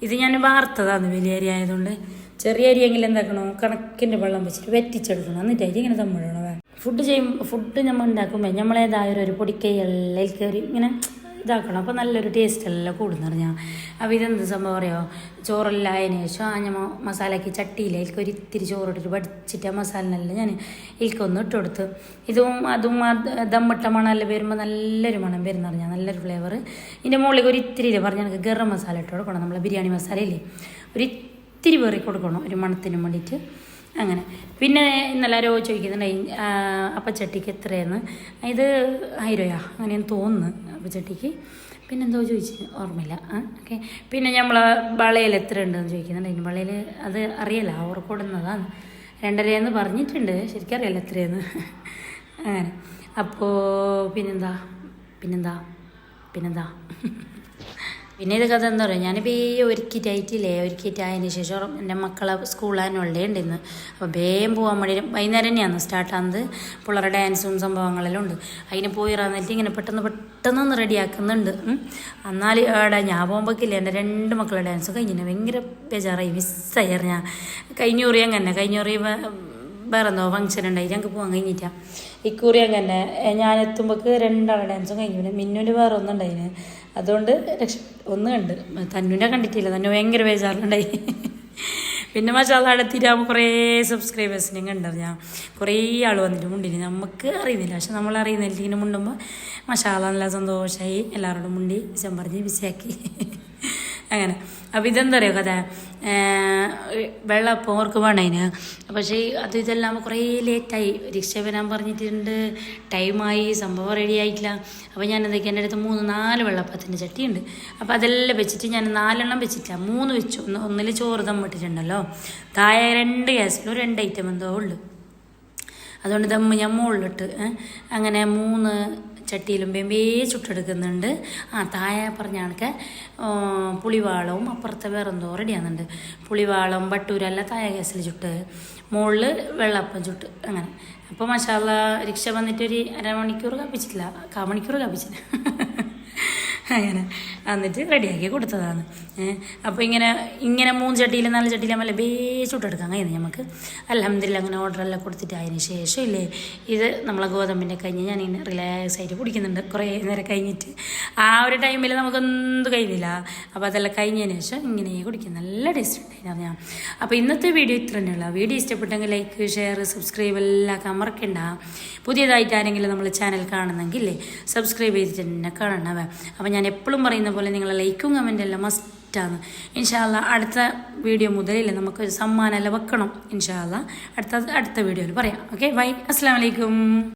ഇത് ഞാൻ വാർത്തതാണ് വലിയ അരി ആയതുകൊണ്ട്. ചെറിയ അരിയെങ്കിലും എന്താക്കണോ? കണക്കിന്റെ വെള്ളം വെച്ചിട്ട് വെറ്റിച്ചെടുക്കണം. എന്നിട്ട് അരി ഇങ്ങനെ തമ്മിടണം? ഫുഡ് ചെയ്യും ഫുഡ് നമ്മൾ ഉണ്ടാക്കുമ്പോൾ നമ്മളേതായ ഒരു- പൊടിക്കൈ എല്ലാം കയറി ഇങ്ങനെ ഇതാക്കണം. അപ്പോൾ നല്ലൊരു ടേസ്റ്റ് എല്ലാം കൂടുന്നു പറഞ്ഞാൽ അപ്പോൾ ഇതെന്ത് സംഭവം അറിയോ? ചോറെല്ലാം ശേഷം ആ ഞാൻ മസാലയ്ക്ക് ചട്ടിയില്ല എനിക്ക് ഒരു ഇത്തിരി ചോറിട്ടിട്ട് പഠിച്ചിട്ട് ആ മസാലനെല്ലാം ഞാൻ ഇതിൽക്കൊന്ന് ഇട്ട് കൊടുത്ത് ഇതും അതും ആ ദമ്മിട്ട മണമെല്ലാം വരുമ്പോൾ നല്ലൊരു മണം വരുന്ന പറഞ്ഞാൽ നല്ലൊരു ഫ്ലേവർ ഇതിന്റെ മുകളിലേക്ക് ഒരു ഇത്തിരി ഇല്ല പറഞ്ഞാൽ എനിക്ക് ഗരം മസാല ഇട്ട് കൊടുക്കണം നമ്മളെ ബിരിയാണി മസാലയില്ലേ? ഒരു ഇത്തിരി പേറി കൊടുക്കണം ഒരു മണത്തിന് വേണ്ടിയിട്ട്. അങ്ങനെ. പിന്നെ ഇന്നലെ ചോദിക്കുന്നുണ്ടായി അപ്പച്ചട്ടിക്ക് എത്രയെന്ന്? ഇത് ആയിരോയാ അങ്ങനെയെന്ന് തോന്നുന്നു അപ്പച്ചട്ടിക്ക്. പിന്നെന്തോ ചോദിച്ചു ഓർമ്മയില്ല. ഓക്കെ. പിന്നെ നമ്മൾ വളയിൽ എത്ര ഉണ്ടെന്ന് ചോദിക്കുന്നുണ്ട് വളയിൽ അത് അറിയില്ല ഓർക്കോടുന്നതാണ് കൊടുന്നതാണ് രണ്ടരയെന്ന് പറഞ്ഞിട്ടുണ്ട് ശരിക്കും അറിയില്ല എത്രയെന്ന്. അങ്ങനെ. അപ്പോൾ പിന്നെന്താ? പിന്നെന്താ? പിന്നെന്താ? പിന്നെ ഒരു കഥ എന്താ പറയുക ഞാനിപ്പോൾ ഈ ഒരുക്കിയിട്ടായിട്ടില്ലേ ഒരുക്കിയിട്ടായതിന് ശേഷം എന്റെ മക്കളെ സ്കൂളാനുള്ളേ ഉണ്ടെന്ന് അപ്പോൾ വേഗം പോകാൻ വേണ്ടി വൈകുന്നേരം തന്നെയാണ് സ്റ്റാർട്ടാകുന്നത് പിള്ളേരുടെ ഡാൻസും സംഭവങ്ങളെല്ലാം ഉണ്ട്. അതിന് പോയി ഇറന്നിട്ട് ഇങ്ങനെ പെട്ടെന്ന് പെട്ടെന്ന് റെഡിയാക്കുന്നുണ്ട്. എന്നാൽ അവിടെ ഞാൻ പോകുമ്പോഴേക്കില്ല എന്റെ രണ്ട് മക്കളുടെ ഡാൻസ് കഴിഞ്ഞിട്ട് ഭയങ്കര ബേജാറായി മിസ്സായിരുന്നു ഞാൻ കഴിഞ്ഞൂറി അങ്ങനെ കഴിഞ്ഞൂറി വേറെ എന്തോ ഫംഗ്ഷൻ ഉണ്ടായി. ഞങ്ങൾക്ക് പോകാൻ കഴിഞ്ഞിട്ടാ ഇക്കുറി അങ്ങനെ ഞാൻ എത്തുമ്പോഴേക്ക് രണ്ടാളെ ഡാൻസും കഴിഞ്ഞു. പിന്നെ മിന്നുവിന്റെ വേറെ ഒന്നും ഉണ്ടായിന് അതുകൊണ്ട് രക്ഷ ഒന്ന് കണ്ട്. തന്നുവിനെ കണ്ടിട്ടില്ല. തന്നെ ഭയങ്കര ബേജാറിലുണ്ടായി. പിന്നെ മസാല അടുത്തിട്ടാകുമ്പോൾ കുറേ സബ്സ്ക്രൈബേഴ്സിനെയും ഞാൻ കുറേ ആൾ വന്നിട്ട് മുണ്ടിന്. നമുക്ക് അറിയുന്നില്ല. പക്ഷെ നമ്മൾ അറിയുന്നില്ല ഇങ്ങനെ മുണ്ടുമ്പോൾ മസാല നല്ല സന്തോഷമായി എല്ലാവരോടും മുണ്ടി ചെമ്പറിഞ്ഞ് പറഞ്ഞ് ബിസിയാക്കി അങ്ങനെ. അപ്പോൾ ഇതെന്താ പറയുക കഥ? വെള്ളപ്പം ഓർക്ക് വേണതിന് പക്ഷേ അത് ഇതെല്ലാം കുറേ ലേറ്റായി. രക്ഷ വരാൻ പറഞ്ഞിട്ടുണ്ട്. ടൈമായി. സംഭവം റെഡി ആയിട്ടില്ല. അപ്പോൾ ഞാൻ എന്തൊക്കെ? എന്റെ അടുത്ത് മൂന്ന് നാല് വെള്ളപ്പത്തിന്റെ ചട്ടിയുണ്ട്. അപ്പോൾ അതെല്ലാം വെച്ചിട്ട് ഞാൻ നാലെണ്ണം വെച്ചിട്ടില്ല. മൂന്ന് വെച്ചു. ഒന്ന് ഒന്നിൽ ചോറ് തമ്മിട്ടിട്ടുണ്ടല്ലോ താഴെ രണ്ട് ഗ്യാസിലും രണ്ട് ഐറ്റം എന്തോ ഉള്ളു. അതുകൊണ്ട് ദമ്മ് ഞാൻ മുകളിലിട്ട് അങ്ങനെ മൂന്ന് ചട്ടിയിലും വെമ്പേ ചുട്ടെടുക്കുന്നുണ്ട്. ആ തായ പറഞ്ഞ കണക്ക് പുളിവാളവും അപ്പുറത്തെ വേറെന്തോ റെഡിയാകുന്നുണ്ട് പുളിവാളം ബട്ടൂരെല്ലാം തായ ഗ്യാസിൽ ചുട്ട്. മുകളിൽ വെള്ളപ്പം ചുട്ട്. അങ്ങനെ. അപ്പോൾ മസാല റിക്ഷ വന്നിട്ടൊരു അരമണിക്കൂർ കപ്പിച്ചിട്ടില്ല. കാമണിക്കൂർ കപ്പിച്ചില്ല. അങ്ങനെ. എന്നിട്ട് റെഡിയാക്കി കൊടുത്തതാണ്. അപ്പോൾ ഇങ്ങനെ ഇങ്ങനെ മൂന്ന് ചട്ടിയിൽ നാല് ചട്ടിയിലും വല്ല ബേ എടുക്കാൻ കഴിയുന്നത് നമുക്ക് അലഹമ്മദില്ല അങ്ങനെ ഓർഡറെല്ലാം കൊടുത്തിട്ട് അതിന് ശേഷം ഇല്ലേ ഇത് നമ്മളെ ഗോതമ്പിന്റെ ഞാൻ ഇങ്ങനെ റിലാക്സ് ആയിട്ട് കുടിക്കുന്നുണ്ട്. കുറേ നേരം കഴിഞ്ഞിട്ട്. ആ ഒരു ടൈമിൽ നമുക്കൊന്നും കഴിയുന്നില്ല അപ്പോൾ അതെല്ലാം കഴിഞ്ഞതിന് ശേഷം ഇങ്ങനെ കുടിക്കും. നല്ല ടേസ്റ്റ് ഉണ്ടായിരുന്നു ഞാൻ. അപ്പോൾ ഇന്നത്തെ വീഡിയോ ഇത്ര തന്നെയുള്ള വീഡിയോ ഇഷ്ടപ്പെട്ടെങ്കിൽ ലൈക്ക് ഷെയർ സബ്സ്ക്രൈബ് എല്ലാം മറക്കണ്ട. പുതിയതായിട്ട് ആരെങ്കിലും നമ്മൾ ചാനൽ കാണുന്നെങ്കിൽ സബ്സ്ക്രൈബ് ചെയ്തിട്ട് തന്നെ കാണണവേ. അപ്പോൾ ഞാൻ എപ്പോഴും പറയുന്ന പോലെ നിങ്ങൾ ലൈക്കും കമന്റ് എല്ലാം മസ്റ്റാണ് ഇൻഷാല്ല അടുത്ത വീഡിയോ മുതലില്ലേ നമുക്കൊരു സമ്മാനം എല്ലാം വെക്കണം. ഇൻഷാല്ല അടുത്ത അടുത്ത വീഡിയോയിൽ പറയാം. ഓക്കെ ബൈ അസ്സാം വലൈക്കും